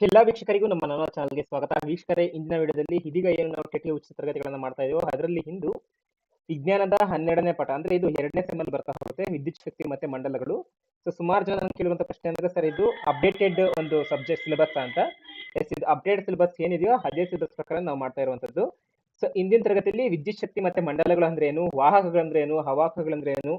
ಎಲ್ಲಾ ವೀಕ್ಷಕರಿಗೂ ನಮ್ಮ ನನ್ನ ಚಾನಲ್ಗೆ ಸ್ವಾಗತ. ವೀಕ್ಷಕರೇ, ಇಂದಿನ ವಿಡಿಯೋದಲ್ಲಿ ಇದೀಗ ಏನು ನಾವು ಟೆಕ್ಲಿ ಉಚಿತ ತರಗತಿಗಳನ್ನು ಮಾಡ್ತಾ ಇದೀವೋ, ಅದರಲ್ಲಿ ಇಂದು ವಿಜ್ಞಾನದ ಹನ್ನೆರಡನೇ ಪಾಠ ಅಂದ್ರೆ ಇದು ಎರಡನೇ ಸೆಮಲ್ಲಿ ಬರ್ತಾ ಹೋಗುತ್ತೆ, ವಿದ್ಯುತ್ ಶಕ್ತಿ ಮತ್ತೆ ಮಂಡಲಗಳು. ಸೊ ಸುಮಾರು ಜನ ಕೇಳುವಂತ ಪ್ರಶ್ನೆ ಅಂದ್ರೆ, ಸರ್ ಇದು ಅಪ್ಡೇಟೆಡ್ ಒಂದು ಸಬ್ಜೆಕ್ಟ್ ಸಿಲೆಬಸ್ ಅಂತ. ಎಸ್ ಇದು ಅಪ್ಡೇಟ್ ಸಿಲೆಬಸ್ ಏನಿದೆಯೋ, ಅದೇ ಸಿಲೆಬಸ್ ಪ್ರಕಾರ ನಾವು ಮಾಡ್ತಾ ಇರುವಂತದ್ದು. ಸೊ ಇಂದಿನ ತರಗತಿಯಲ್ಲಿ ವಿದ್ಯುತ್ ಶಕ್ತಿ ಮತ್ತೆ ಮಂಡಲಗಳು ಅಂದ್ರೆ ಏನು, ವಾಹಕಗಳಂದ್ರೆ ಏನು ಹವಾಹಗಳಂದ್ರೆ ಏನು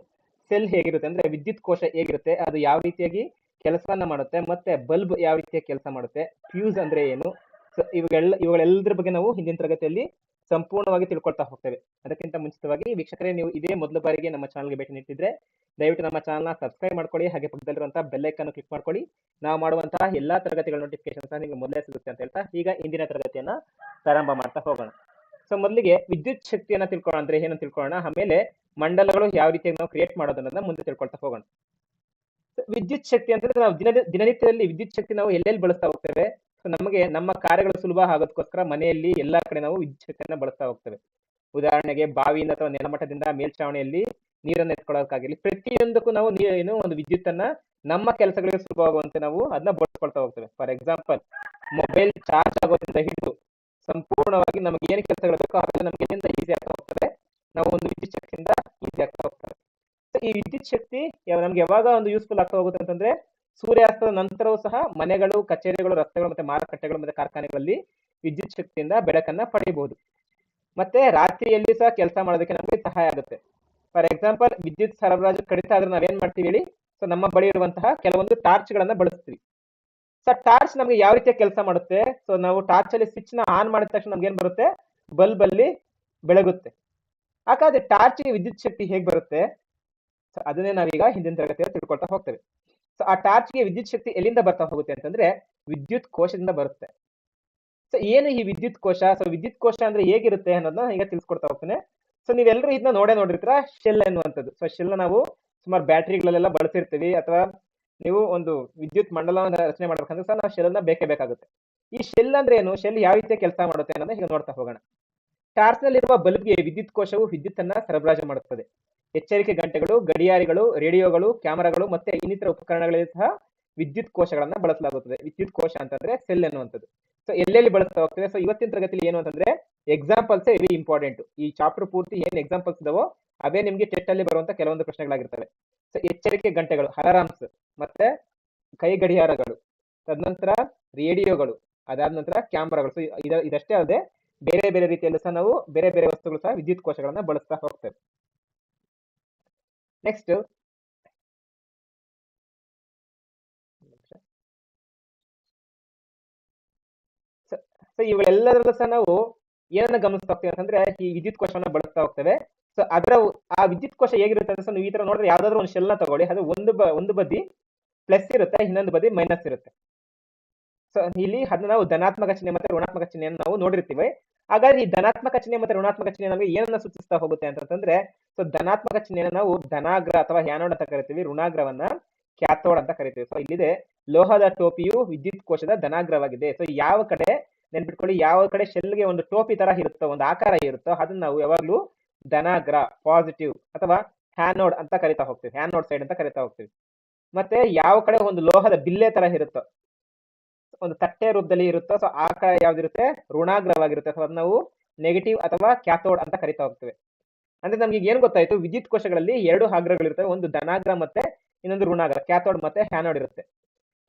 ಸೆಲ್ ಹೇಗಿರುತ್ತೆ ಅಂದ್ರೆ ವಿದ್ಯುತ್ ಕೋಶ ಹೇಗಿರುತ್ತೆ, ಅದು ಯಾವ ರೀತಿಯಾಗಿ ಕೆಲಸವನ್ನ ಮಾಡುತ್ತೆ, ಮತ್ತೆ ಬಲ್ಬ್ ಯಾವ ರೀತಿಯ ಕೆಲಸ ಮಾಡುತ್ತೆ, ಫ್ಯೂಸ್ ಅಂದ್ರೆ ಏನು? ಇವುಗಳೆಲ್ಲ ಇವುಗಳೆಲ್ಲದ್ರ ಬಗ್ಗೆ ನಾವು ಹಿಂದಿನ ತರಗತಿಯಲ್ಲಿ ಸಂಪೂರ್ಣವಾಗಿ ತಿಳ್ಕೊಳ್ತಾ ಹೋಗ್ತೇವೆ. ಅದಕ್ಕಿಂತ ಮುಂಚಿತವಾಗಿ ವೀಕ್ಷಕರೇ, ನೀವು ಇದೇ ಮೊದಲ ಬಾರಿಗೆ ನಮ್ಮ ಚಾನಲ್ಗೆ ಭೇಟಿ ನೀಡಿದ್ರೆ ದಯವಿಟ್ಟು ನಮ್ಮ ಚಾನಲ್ನ ಸಬ್ಸ್ಕ್ರೈಬ್ ಮಾಡ್ಕೊಳ್ಳಿ, ಹಾಗೆ ಪಕ್ಕದಲ್ಲಿರುವಂತಹ ಬೆಲ್ ಐಕನ್ ಕ್ಲಿಕ್ ಮಾಡ್ಕೊಳ್ಳಿ. ನಾವು ಮಾಡುವಂತಹ ಎಲ್ಲಾ ತರಗತಿಗಳ ನೋಟಿಫಿಕೇಶನ್ ಸಹ ನಿಮಗೆ ಮೊದಲೇ ಸಿಗುತ್ತೆ ಅಂತ ಹೇಳ್ತಾ, ಈಗ ಇಂದಿನ ತರಗತಿಯನ್ನ ಪ್ರಾರಂಭ ಮಾಡ್ತಾ ಹೋಗೋಣ. ಸೊ ಮೊದಲಿಗೆ ವಿದ್ಯುತ್ ಶಕ್ತಿಯನ್ನ ತಿಳ್ಕೊಳ್ಳೋಣ ಅಂದ್ರೆ ಏನು ತಿಳ್ಕೊಳ್ಳೋಣ? ಆಮೇಲೆ ಮಂಡಲಗಳು ಯಾವ ರೀತಿಯಾಗಿ ನಾವು ಕ್ರಿಯೇಟ್ ಮಾಡೋದನ್ನ ಮುಂದೆ ತಿಳ್ಕೊಳ್ತಾ ಹೋಗೋಣ. ವಿದ್ಯುತ್ ಶಕ್ತಿ ಅಂತಂದ್ರೆ ನಾವು ದಿನ ದಿನನಿತ್ಯದಲ್ಲಿ ವಿದ್ಯುತ್ ಶಕ್ತಿ ನಾವು ಎಲ್ಲೆಲ್ಲಿ ಬಳಸ್ತಾ ಹೋಗ್ತೇವೆ? ಸೊ ನಮಗೆ ನಮ್ಮ ಕಾರ್ಯಗಳು ಸುಲಭ ಆಗೋದಕ್ಕೋಸ್ಕರ ಮನೆಯಲ್ಲಿ ಎಲ್ಲಾ ಕಡೆ ನಾವು ವಿದ್ಯುತ್ ಶಕ್ತಿಯನ್ನ ಬಳಸ್ತಾ ಹೋಗ್ತೇವೆ. ಉದಾಹರಣೆಗೆ ಬಾವಿಯಿಂದ ಅಥವಾ ನೆಲಮಟ್ಟದಿಂದ ಮೇಲ್ಛಾವಣಿಯಲ್ಲಿ ನೀರನ್ನು ಎತ್ಕೊಳ್ಳೋದಕ್ಕಾಗಿರ್ಲಿ, ಪ್ರತಿಯೊಂದಕ್ಕೂ ನಾವು ಏನು ಒಂದು ವಿದ್ಯುತ್ ಅನ್ನ ನಮ್ಮ ಕೆಲಸಗಳಿಗೆ ಸುಲಭವಾಗುವಂತೆ ನಾವು ಅದನ್ನ ಬಳಸ್ಕೊಳ್ತಾ ಹೋಗ್ತೇವೆ. ಫಾರ್ ಎಕ್ಸಾಂಪಲ್, ಮೊಬೈಲ್ ಚಾರ್ಜ್ ಆಗೋದ್ರಿಂದ ಹಿಡಿದು ಸಂಪೂರ್ಣವಾಗಿ ನಮಗೆ ಏನು ಕೆಲಸಗಳು ಬೇಕೋ ಅದೆಲ್ಲ ನಮ್ಗೆ ಎಲ್ಲಿಂದ ಈಸಿ ಆಗ್ತಾ ಹೋಗ್ತದೆ? ನಾವು ಒಂದು ವಿದ್ಯುತ್ ಶಕ್ತಿಯಿಂದ ಈಸಿ ಆಗ್ತಾ ಹೋಗ್ತದೆ ಸೊ ಈ ವಿದ್ಯುತ್ ಶಕ್ತಿ ನಮ್ಗೆ ಯಾವಾಗ ಒಂದು ಯೂಸ್ಫುಲ್ ಆಗ್ತಾ ಹೋಗುತ್ತೆ ಅಂತಂದ್ರೆ ಸೂರ್ಯಾಸ್ತದ ನಂತರವೂ ಸಹ ಮನೆಗಳು, ಕಚೇರಿಗಳು, ರಸ್ತೆಗಳು ಮತ್ತೆ ಮಾರುಕಟ್ಟೆಗಳು ಮತ್ತೆ ಕಾರ್ಖಾನೆಗಳಲ್ಲಿ ವಿದ್ಯುತ್ ಶಕ್ತಿಯಿಂದ ಬೆಳಕನ್ನ ಪಡೆಯಬಹುದು ಮತ್ತೆ ರಾತ್ರಿಯಲ್ಲಿ ಸಹ ಕೆಲಸ ಮಾಡೋದಕ್ಕೆ ನಮಗೆ ಸಹಾಯ ಆಗುತ್ತೆ. ಫಾರ್ ಎಕ್ಸಾಂಪಲ್ ವಿದ್ಯುತ್ ಸರಬರಾಜು ಕಡಿತ ಆದ್ರೆ ನಾವೇನ್ ಮಾಡ್ತೀವಿ ಹೇಳಿ? ಸೊ ನಮ್ಮ ಬಳಿ ಇರುವಂತಹ ಕೆಲವೊಂದು ಟಾರ್ಚ್ ಗಳನ್ನ ಬಳಸ್ತೀವಿ. ಸೊ ಟಾರ್ಚ್ ನಮಗೆ ಯಾವ ರೀತಿಯ ಕೆಲಸ ಮಾಡುತ್ತೆ? ಸೊ ನಾವು ಟಾರ್ಚ್ ಅಲ್ಲಿ ಸ್ವಿಚ್ನ ಆನ್ ಮಾಡಿದ ತಕ್ಷಣ ನಮ್ಗೆ ಏನ್ ಬರುತ್ತೆ? ಬಲ್ಬ್ ಅಲ್ಲಿ ಬೆಳಗುತ್ತೆ. ಹಾಗಾದ್ರೆ ಟಾರ್ಚ್ ವಿದ್ಯುತ್ ಶಕ್ತಿ ಹೇಗ್ ಬರುತ್ತೆ? ಅದನ್ನೇ ನಾವೀಗ ಹಿಂದಿನ ತರಗತಿಯಲ್ಲಿ ತಿಳ್ಕೊಳ್ತಾ ಹೋಗ್ತೇವೆ. ಸೊ ಆ ಟಾರ್ಚ್ಗೆ ವಿದ್ಯುತ್ ಶಕ್ತಿ ಎಲ್ಲಿಂದ ಬರ್ತಾ ಹೋಗುತ್ತೆ ಅಂತಂದ್ರೆ ವಿದ್ಯುತ್ ಕೋಶದಿಂದ ಬರುತ್ತೆ. ಸೊ ಏನು ಈ ವಿದ್ಯುತ್ ಕೋಶ? ಸೊ ವಿದ್ಯುತ್ ಕೋಶ ಅಂದ್ರೆ ಹೇಗಿರುತ್ತೆ ಅನ್ನೋದನ್ನ ಈಗ ತಿಳ್ಸ್ಕೊಡ್ತಾ ಹೋಗ್ತೇನೆ. ಸೊ ನೀವೆಲ್ಲರೂ ಇದನ್ನ ನೋಡೇ ನೋಡಿರ್ತೀರ? ಶೆಲ್ ಎನ್ನುವಂಥದ್ದು ಸೊ ಶೆಲ್ ನಾವು ಸುಮಾರು ಬ್ಯಾಟ್ರಿಗಳಲ್ಲೆಲ್ಲ ಬಳಸಿರ್ತೀವಿ ಅಥವಾ ನೀವು ಒಂದು ವಿದ್ಯುತ್ ಮಂಡಲವನ್ನು ರಚನೆ ಮಾಡ್ಬೇಕಂದ್ರೆ ಸಹ ನಾವು ಶೆಲ್ ಬೇಕೇ ಬೇಕಾಗುತ್ತೆ. ಈ ಶೆಲ್ ಅಂದ್ರೆ ಏನು? ಶೆಲ್ ಯಾವ ರೀತಿಯ ಕೆಲಸ ಮಾಡುತ್ತೆ ಅನ್ನೋದನ್ನ ಈಗ ನೋಡ್ತಾ ಹೋಗೋಣ. ಟಾರ್ಚ್ ನಲ್ಲಿರುವ ಬಲ್ಬ್ಗೆ ವಿದ್ಯುತ್ ಕೋಶವು ವಿದ್ಯುತ್ ಅನ್ನ ಸರಬರಾಜು ಮಾಡುತ್ತದೆ. ಎಚ್ಚರಿಕೆ ಗಂಟೆಗಳು ಗಡಿಯಾರಿಗಳು, ರೇಡಿಯೋಗಳು, ಕ್ಯಾಮರಾಗಳು ಮತ್ತೆ ಇನ್ನಿತರ ಉಪಕರಣಗಳಲ್ಲಿ ಸಹ ವಿದ್ಯುತ್ ಕೋಶಗಳನ್ನ ಬಳಸಲಾಗುತ್ತದೆ. ವಿದ್ಯುತ್ ಕೋಶ ಅಂತಂದ್ರೆ ಸೆಲ್ ಎನ್ನುವಂಥದ್ದು. ಸೊ ಎಲ್ಲೆಲ್ಲಿ ಬಳಸ್ತಾ ಹೋಗ್ತೇವೆ? ಸೊ ಇವತ್ತಿನ ತರಗತಿಲಿ ಏನು ಅಂತಂದ್ರೆ ಎಕ್ಸಾಂಪಲ್ಸ್ ವೆರಿ ಇಂಪಾರ್ಟೆಂಟ್ ಈ ಚಾಪ್ಟರ್ ಪೂರ್ತಿ ಏನ್ ಎಕ್ಸಾಂಪಲ್ಸ್ ಇದಾವೋ ಅವೇ ನಿಮ್ಗೆ ಟೆಸ್ಟ್ ಅಲ್ಲಿ ಬರುವಂತ ಕೆಲವೊಂದು ಪ್ರಶ್ನೆಗಳಾಗಿರ್ತವೆ. ಸೊ ಎಚ್ಚರಿಕೆ ಗಂಟೆಗಳು ಅಲಾರಾಮ್ಸ್ ಮತ್ತೆ ಕೈ ಗಡಿಯಾರಗಳು, ತದನಂತರ ರೇಡಿಯೋಗಳು, ಅದಾದ ನಂತರ ಕ್ಯಾಮ್ರಾಗಳು. ಸೊ ಇದ, ಇದಷ್ಟೇ ಅಲ್ಲದೆ ಬೇರೆ ಬೇರೆ ರೀತಿಯಲ್ಲೂ ಸಹ ನಾವು ಬೇರೆ ಬೇರೆ ವಸ್ತುಗಳು ಸಹ ವಿದ್ಯುತ್ ಕೋಶಗಳನ್ನ ಬಳಸ್ತಾ ಹೋಗ್ತೇವೆ. ನೆಕ್ಸ್ಟ್ ಸೊ ಇವುಗಳೆಲ್ಲದರಲ್ಲೂ ಸಹ ನಾವು ಏನನ್ನ ಗಮನಿಸ್ತಾ ಹೋಗ್ತೇವೆ ಅಂತಂದ್ರೆ ಈ ವಿದ್ಯುತ್ ಕೋಶವನ್ನ ಬಳಸ್ತಾ ಹೋಗ್ತೇವೆ. ಸೊ ಅದರ ಆ ವಿದ್ಯುತ್ ಕೋಶ ಹೇಗಿರುತ್ತೆ ಅಂದ್ರೆ ನೀವು ಈ ತರ ನೋಡಿದ್ರೆ ಯಾವ್ದಾದ್ರು ಒಂದು ಶೆಲ್ನ ತಗೊಳ್ಳಿ. ಅದು ಒಂದು ಒಂದು ಬದಿ ಪ್ಲಸ್ ಇರುತ್ತೆ, ಇನ್ನೊಂದು ಬದಿ ಮೈನಸ್ ಇರುತ್ತೆ. ಸೊ ಇಲ್ಲಿ ಅದನ್ನ ನಾವು ಧನಾತ್ಮಕ ಚಿಹ್ನೆ ಮತ್ತೆ ಋಣಾತ್ಮಕ ಚಿಹ್ನೆಯನ್ನು ನಾವು ನೋಡಿರ್ತೀವಿ. ಹಾಗಾದ್ರೆ ಈ ಧನಾತ್ಮಕ ಚಿಹ್ನೆ ಮತ್ತೆ ಋಣಾತ್ಮಕ ಚಿಹ್ನೆ ನಮಗೆ ಏನನ್ನ ಸೂಚಿಸ್ತಾ ಹೋಗುತ್ತೆ ಅಂತಂದ್ರೆ ಸೊ ಧನಾತ್ಮಕ ಚಿಹ್ನೆನ ನಾವು ಧನಾಗ್ರ ಅಥವಾ ಹ್ಯಾನೋಡ್ ಅಂತ ಕರಿತೀವಿ, ಋಣಾಗ್ರವನ್ನ ಕ್ಯಾಥೋಡ್ ಅಂತ ಕರಿತೀವಿ. ಸೊ ಇಲ್ಲಿದೆ ಲೋಹದ ಟೋಪಿಯು ವಿದ್ಯುತ್ ಕೋಶದ ಧನಾಗ್ರವಾಗಿದೆ. ಸೊ ಯಾವ ಕಡೆ ನೆನ್ಪಿಟ್ಕೊಳ್ಳಿ, ಯಾವ ಕಡೆ ಶೆಲ್ಗೆ ಒಂದು ಟೋಪಿ ತರ ಇರುತ್ತೋ, ಒಂದು ಆಕಾರ ಇರುತ್ತೋ, ಅದನ್ನ ನಾವು ಯಾವಾಗ್ಲೂ ಧನಾಗ್ರ ಪಾಸಿಟಿವ್ ಅಥವಾ ಹ್ಯಾನೋಡ್ ಅಂತ ಕರಿತಾ ಹೋಗ್ತೀವಿ. ಹ್ಯಾನೋಡ್ ಸೈಡ್ ಅಂತ ಕರಿತಾ ಹೋಗ್ತೀವಿ. ಮತ್ತೆ ಯಾವ ಕಡೆ ಒಂದು ಲೋಹದ ಬಿಲ್ಲೆ ತರ ಇರುತ್ತೋ ಒಂದು ತಟ್ಟೆ ರೂಪದಲ್ಲಿ ಇರುತ್ತೋ ಸೊ ಆ ಕಡೆ ಯಾವ್ದಿರುತ್ತೆ? ಋಣಾಗ್ರವಾಗಿರುತ್ತೆ ಸೊ ನಾವು ನೆಗೆಟಿವ್ ಅಥವಾ ಕ್ಯಾಥೋಡ್ ಅಂತ ಕರಿತಾ ಹೋಗ್ತೇವೆ. ಅಂದ್ರೆ ನಮ್ಗೆ ಏನ್ ಗೊತ್ತಾಯ್ತು? ವಿದ್ಯುತ್ ಕೋಶಗಳಲ್ಲಿ ಎರಡು ಆಗ್ರಗಳಿರ್ತವೆ ಒಂದು ಧನಾಗ್ರ ಮತ್ತೆ ಇನ್ನೊಂದು ಋಣಾಗ್ರ ಕ್ಯಾಥೋಡ್ ಮತ್ತೆ ಹ್ಯಾನೋಡ್ ಇರುತ್ತೆ.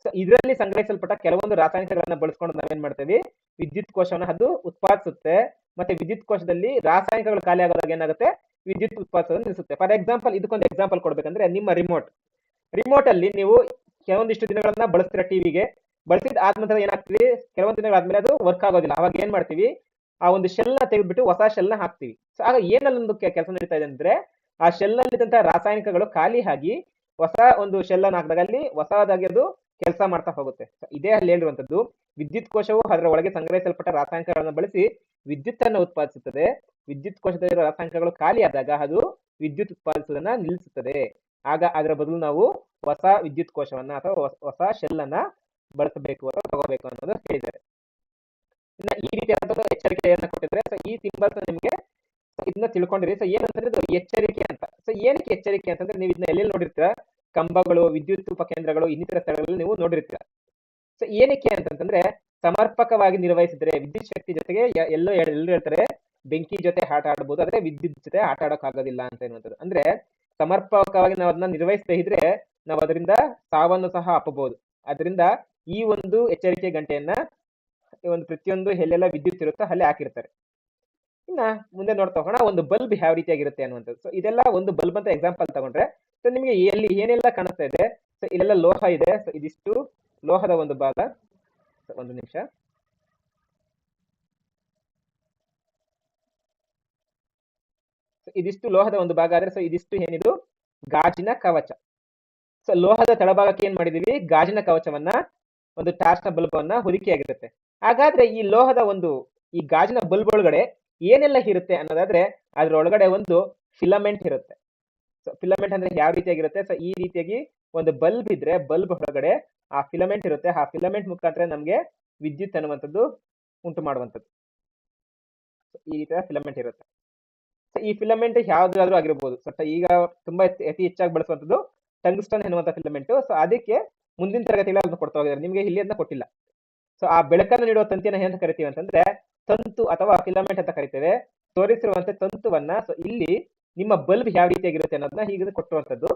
ಸೊ ಇದರಲ್ಲಿ ಸಂಗ್ರಹಿಸಲ್ಪಟ್ಟ ಕೆಲವೊಂದು ರಾಸಾಯನಿಕಗಳನ್ನ ಬಳಸ್ಕೊಂಡು ನಾವೇನ್ ಮಾಡ್ತೇವೆ? ವಿದ್ಯುತ್ ಕೋಶವನ್ನ ಅದು ಉತ್ಪಾದಿಸುತ್ತೆ. ಮತ್ತೆ ವಿದ್ಯುತ್ ಕೋಶದಲ್ಲಿ ರಾಸಾಯನಿಕಗಳು ಖಾಲಿ ಆಗೋದಾಗ ಏನಾಗುತ್ತೆ? ವಿದ್ಯುತ್ ಉತ್ಪಾದಿಸೋದನ್ನ ನಿಲ್ಲಿಸುತ್ತೆ. ಫಾರ್ ಎಕ್ಸಾಂಪಲ್ ಇದಕ್ಕೊಂದು ಎಕ್ಸಾಂಪಲ್ ಕೊಡ್ಬೇಕಂದ್ರೆ ನಿಮ್ಮ ರಿಮೋಟ್ ರಿಮೋಟ್ ಅಲ್ಲಿ ನೀವು ಕೆಲವೊಂದಿಷ್ಟು ದಿನಗಳನ್ನ ಬಳಸ್ತೀರ ಟಿವಿಗೆ ಬಳಸಿದ ಆದ ನಂತರ ಏನಾಗ್ತೀವಿ? ಕೆಲವೊಂದು ದಿನಗಳಾದ್ಮೇಲೆ ಅದು ವರ್ಕ್ ಆಗೋದಿಲ್ಲ. ಅವಾಗ ಏನ್ ಮಾಡ್ತೀವಿ? ಆ ಒಂದು ಶೆಲ್ನ ತೆಗೆದ್ಬಿಟ್ಟು ಹೊಸ ಶೆಲ್ನ ಹಾಕ್ತಿವಿ. ಸೊ ಆಗ ಏನಲ್ಲೊಂದು ಕೆಲಸ ನಡೀತಾ ಇದೆ ಅಂದ್ರೆ, ಆ ಶೆಲ್ ನಲ್ಲಿದ್ದಂತಹ ರಾಸಾಯನಿಕಗಳು ಖಾಲಿ ಆಗಿ ಹೊಸ ಒಂದು ಶೆಲ್ ಅನ್ನು ಹಾಕಿದಾಗ ಅಲ್ಲಿ ಹೊಸದಾಗಿ ಅದು ಕೆಲಸ ಮಾಡ್ತಾ ಹೋಗುತ್ತೆ. ಇದೇ ಅಲ್ಲಿ ಹೇಳಿರುವಂತದ್ದು ವಿದ್ಯುತ್ ಕೋಶವು ಅದರ ಒಳಗೆ ಸಂಗ್ರಹಿಸಲ್ಪಟ್ಟ ರಾಸಾಯನಿಕಗಳನ್ನು ಬಳಸಿ ವಿದ್ಯುತ್ ಅನ್ನು ಉತ್ಪಾದಿಸುತ್ತದೆ. ವಿದ್ಯುತ್ ಕೋಶದಲ್ಲಿರುವ ರಾಸಾಯನಿಕಗಳು ಖಾಲಿ ಆದಾಗ ಅದು ವಿದ್ಯುತ್ ಉತ್ಪಾದಿಸುವುದನ್ನ ನಿಲ್ಲಿಸುತ್ತದೆ ಆಗ ಅದರ ಬದಲು ನಾವು ಹೊಸ ವಿದ್ಯುತ್ ಕೋಶವನ್ನ ಅಥವಾ ಹೊಸ ಶೆಲ್ ಅನ್ನ ಬಳಸಬೇಕು ಅಥವಾ ತಗೋಬೇಕು ಅನ್ನೋದು ಹೇಳಿದ್ದಾರೆ ಇನ್ನ ಈ ರೀತಿಯಾದ ಎಚ್ಚರಿಕೆಯನ್ನ ಕೊಟ್ಟಿದ್ರೆ ಸೊ ಈ ಸಿಂಬಲ್ಸ್ ನಿಮಗೆ ಇದನ್ನ ತಿಳ್ಕೊಂಡಿರಿ. ಸೊ ಏನಂದ್ರೆ ಇದು ಎಚ್ಚರಿಕೆ ಅಂತ. ಸೊ ಏನಕ್ಕೆ ಎಚ್ಚರಿಕೆ ಅಂತಂದ್ರೆ ನೀವು ಇದನ್ನ ಎಲ್ಲೆಲ್ಲಿ ನೋಡಿರ್ತೀರ? ಕಂಬಗಳು, ವಿದ್ಯುತ್ ಉಪಕೇಂದ್ರಗಳು ಇನ್ನಿತರ ಸ್ಥಳಗಳಲ್ಲಿ ನೀವು ನೋಡಿರ್ತೀರ. ಸೊ ಏನಕ್ಕೆ ಅಂತಂದ್ರೆ ಸಮರ್ಪಕವಾಗಿ ನಿರ್ವಹಿಸಿದ್ರೆ ವಿದ್ಯುತ್ ಶಕ್ತಿ ಜೊತೆಗೆ ಎಲ್ಲೋ ಎಲ್ಲರೂ ಹೇಳ್ತಾರೆ ಬೆಂಕಿ ಜೊತೆ ಆಟ ಆಡಬಹುದು ಆದ್ರೆ ವಿದ್ಯುತ್ ಜೊತೆ ಆಟ ಆಡೋಕ್ ಆಗೋದಿಲ್ಲ ಅಂತ ಎನ್ನುವಂಥದ್ದು. ಅಂದ್ರೆ ಸಮರ್ಪಕವಾಗಿ ನಾವು ಅದನ್ನ ನಿರ್ವಹಿಸದೇ ಇದ್ರೆ ನಾವು ಅದರಿಂದ ಸಾವನ್ನು ಸಹ ಅಪ್ಪಬಹುದು. ಅದರಿಂದ ಈ ಒಂದು ಎಚ್ಚರಿಕೆ ಗಂಟೆಯನ್ನ ಒಂದು ಪ್ರತಿಯೊಂದು ಎಲ್ಲೆಲ್ಲ ವಿದ್ಯುತ್ ಇರುತ್ತೋ ಅಲ್ಲಿ ಹಾಕಿರ್ತಾರೆ. ಇನ್ನ ಮುಂದೆ ನೋಡ್ತಾ ಹೋಗೋಣ, ಒಂದು ಬಲ್ಬ್ ಯಾವ ರೀತಿಯಾಗಿರುತ್ತೆ ಅನ್ನುವಂಥದ್ದು. ಸೊ ಇದೆಲ್ಲ ಒಂದು ಬಲ್ಬ್ ಅಂತ ಎಕ್ಸಾಂಪಲ್ ತಗೊಂಡ್ರೆ ಸೊ ನಿಮಗೆ ಎಲ್ಲಿ ಏನೆಲ್ಲ ಕಾಣಿಸ್ತಾ ಇದೆ ಸೊ ಇಲ್ಲೆಲ್ಲ ಲೋಹ ಇದೆ ಸೊ ಇದಿಷ್ಟು ಲೋಹದ ಒಂದು ಭಾಗ. ಒಂದು ನಿಮಿಷ. ಇದಿಷ್ಟು ಲೋಹದ ಒಂದು ಭಾಗ ಆದ್ರೆ ಸೊ ಇದಿಷ್ಟು ಏನಿದು? ಗಾಜಿನ ಕವಚ. ಸೊ ಲೋಹದ ತಳಭಾಗಕ್ಕೆ ಏನ್ ಮಾಡಿದೀವಿ? ಗಾಜಿನ ಕವಚವನ್ನ ಒಂದು ಟಾರ್ಚ್ನ ನ ಬಲ್ಬ್ ಅನ್ನ ಹೊದಿಕೆಯಾಗಿರುತ್ತೆ ಹಾಗಾದ್ರೆ ಈ ಲೋಹದ ಒಂದು ಈ ಗಾಜಿನ ಬಲ್ಬ್ ಒಳಗಡೆ ಏನೆಲ್ಲ ಇರುತ್ತೆ ಅನ್ನೋದಾದ್ರೆ ಅದ್ರೊಳಗಡೆ ಒಂದು ಫಿಲಮೆಂಟ್ ಇರುತ್ತೆ. ಸೊ ಫಿಲಮೆಂಟ್ ಅಂದ್ರೆ ಯಾವ ರೀತಿಯಾಗಿರುತ್ತೆ? ಸೊ ಈ ರೀತಿಯಾಗಿ ಒಂದು ಬಲ್ಬ್ ಇದ್ರೆ ಬಲ್ಬ್ ಹೊರಗಡೆ ಆ ಫಿಲಮೆಂಟ್ ಇರುತ್ತೆ. ಆ ಫಿಲಮೆಂಟ್ ಮುಖಾಂತರ ನಮಗೆ ವಿದ್ಯುತ್ ಅನ್ನುವಂಥದ್ದು ಉಂಟು ಮಾಡುವಂಥದ್ದು. ಈ ರೀತಿಯ ಫಿಲಮೆಂಟ್ ಇರುತ್ತೆ. ಸೊ ಈ ಫಿಲಮೆಂಟ್ ಯಾವ್ದಾದ್ರು ಆಗಿರ್ಬೋದು. ಸೊ ಈಗ ತುಂಬಾ ಅತಿ ಹೆಚ್ಚಾಗಿ ಬಳಸುವಂಥದ್ದು ಟಂಗ್ಸ್ಟನ್ ಎನ್ನುವಂತ ಫಿಲಮೆಂಟ್. ಸೊ ಅದಕ್ಕೆ ಮುಂದಿನ ತರಗತಿಗಳಲ್ಲಿ ಅದನ್ನು ಕೊಡ್ತಾ ಹೋಗಿದ್ದಾರೆ. ನಿಮಗೆ ಇಲ್ಲಿ ಅದನ್ನ ಕೊಟ್ಟಿಲ್ಲ. ಸೊ ಆ ಬೆಳಕನ್ನು ನೀಡುವ ತಂತಿಯನ್ನು ಏನಂತ ಕರಿತೀವಿ ಅಂತಂದ್ರೆ, ತಂತು ಅಥವಾ ಫಿಲಮೆಂಟ್ ಅಂತ ಕರಿತೇವೆ. ತೋರಿಸಿರುವಂತೆ ತಂತುವನ್ನ ಸೊ ಇಲ್ಲಿ ನಿಮ್ಮ ಬಲ್ಬ್ ಯಾವ ರೀತಿಯಾಗಿರುತ್ತೆ ಅನ್ನೋದನ್ನ ಈಗ ಕೊಟ್ಟಿರುವಂತದ್ದು.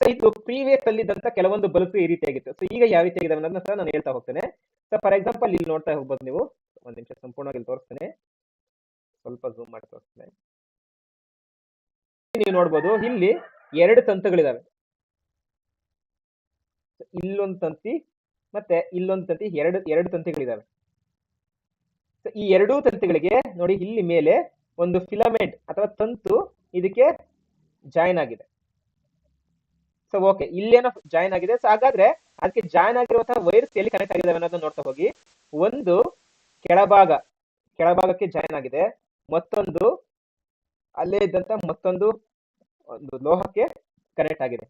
ಸೊ ಇದು ಪ್ರೀವಿಯಸ್ ಅಲ್ಲಿ ಇದ್ದಂತ ಕೆಲವೊಂದು ಬಲ್ಬ್ ಈ ರೀತಿಯಾಗಿತ್ತು. ಸೊ ಈಗ ಯಾವ ರೀತಿಯಾಗಿದೆ ಅನ್ನೋದನ್ನ ಸಹ ನಾನು ಹೇಳ್ತಾ ಹೋಗ್ತೇನೆ. ಸೊ ಫಾರ್ ಎಕ್ಸಾಂಪಲ್ ಇಲ್ಲಿ ನೋಡ್ತಾ ಹೋಗ್ಬೋದು ನೀವು. ಒಂದ್ ನಿಮಿಷ, ಸಂಪೂರ್ಣವಾಗಿ ತೋರಿಸ್ತೇನೆ. ಸ್ವಲ್ಪ ಝೂಮ್ ಮಾಡಿ ತೋರಿಸ್ತೇನೆ. ನೀವು ನೋಡ್ಬೋದು, ಇಲ್ಲಿ ಎರಡು ತಂತುಗಳಿದಾವೆ. ಇಲ್ಲೊಂದು ತಂತಿ ಮತ್ತೆ ಇಲ್ಲೊಂದು ತಂತಿ ಎರಡು ಎರಡು ತಂತಿಗಳಿದಾವೆ. ಈ ಎರಡೂ ತಂತಿಗಳಿಗೆ ನೋಡಿ ಇಲ್ಲಿ ಮೇಲೆ ಒಂದು ಫಿಲಮೆಂಟ್ ಅಥವಾ ತಂತು ಇದಕ್ಕೆ ಜಾಯಿನ್ ಆಗಿದೆ. ಸೊ ಓಕೆ ಇಲ್ಲೇನೋ ಜಾಯಿನ್ ಆಗಿದೆ. ಸೊ ಹಾಗಾದ್ರೆ ಅದಕ್ಕೆ ಜಾಯಿನ್ ಆಗಿರುವಂತಹ ವೈರ್ಸ್ ಎಲ್ಲಿ ಕನೆಕ್ಟ್ ಆಗಿದಾವೆ ಅನ್ನೋದನ್ನ ನೋಡ್ತಾ ಹೋಗಿ. ಒಂದು ಕೆಳಭಾಗ, ಕೆಳಭಾಗಕ್ಕೆ ಜಾಯಿನ್ ಆಗಿದೆ. ಮತ್ತೊಂದು ಅಲ್ಲೇ ಇದ್ದಂತ ಮತ್ತೊಂದು ಒಂದು ಲೋಹಕ್ಕೆ ಕನೆಕ್ಟ್ ಆಗಿದೆ.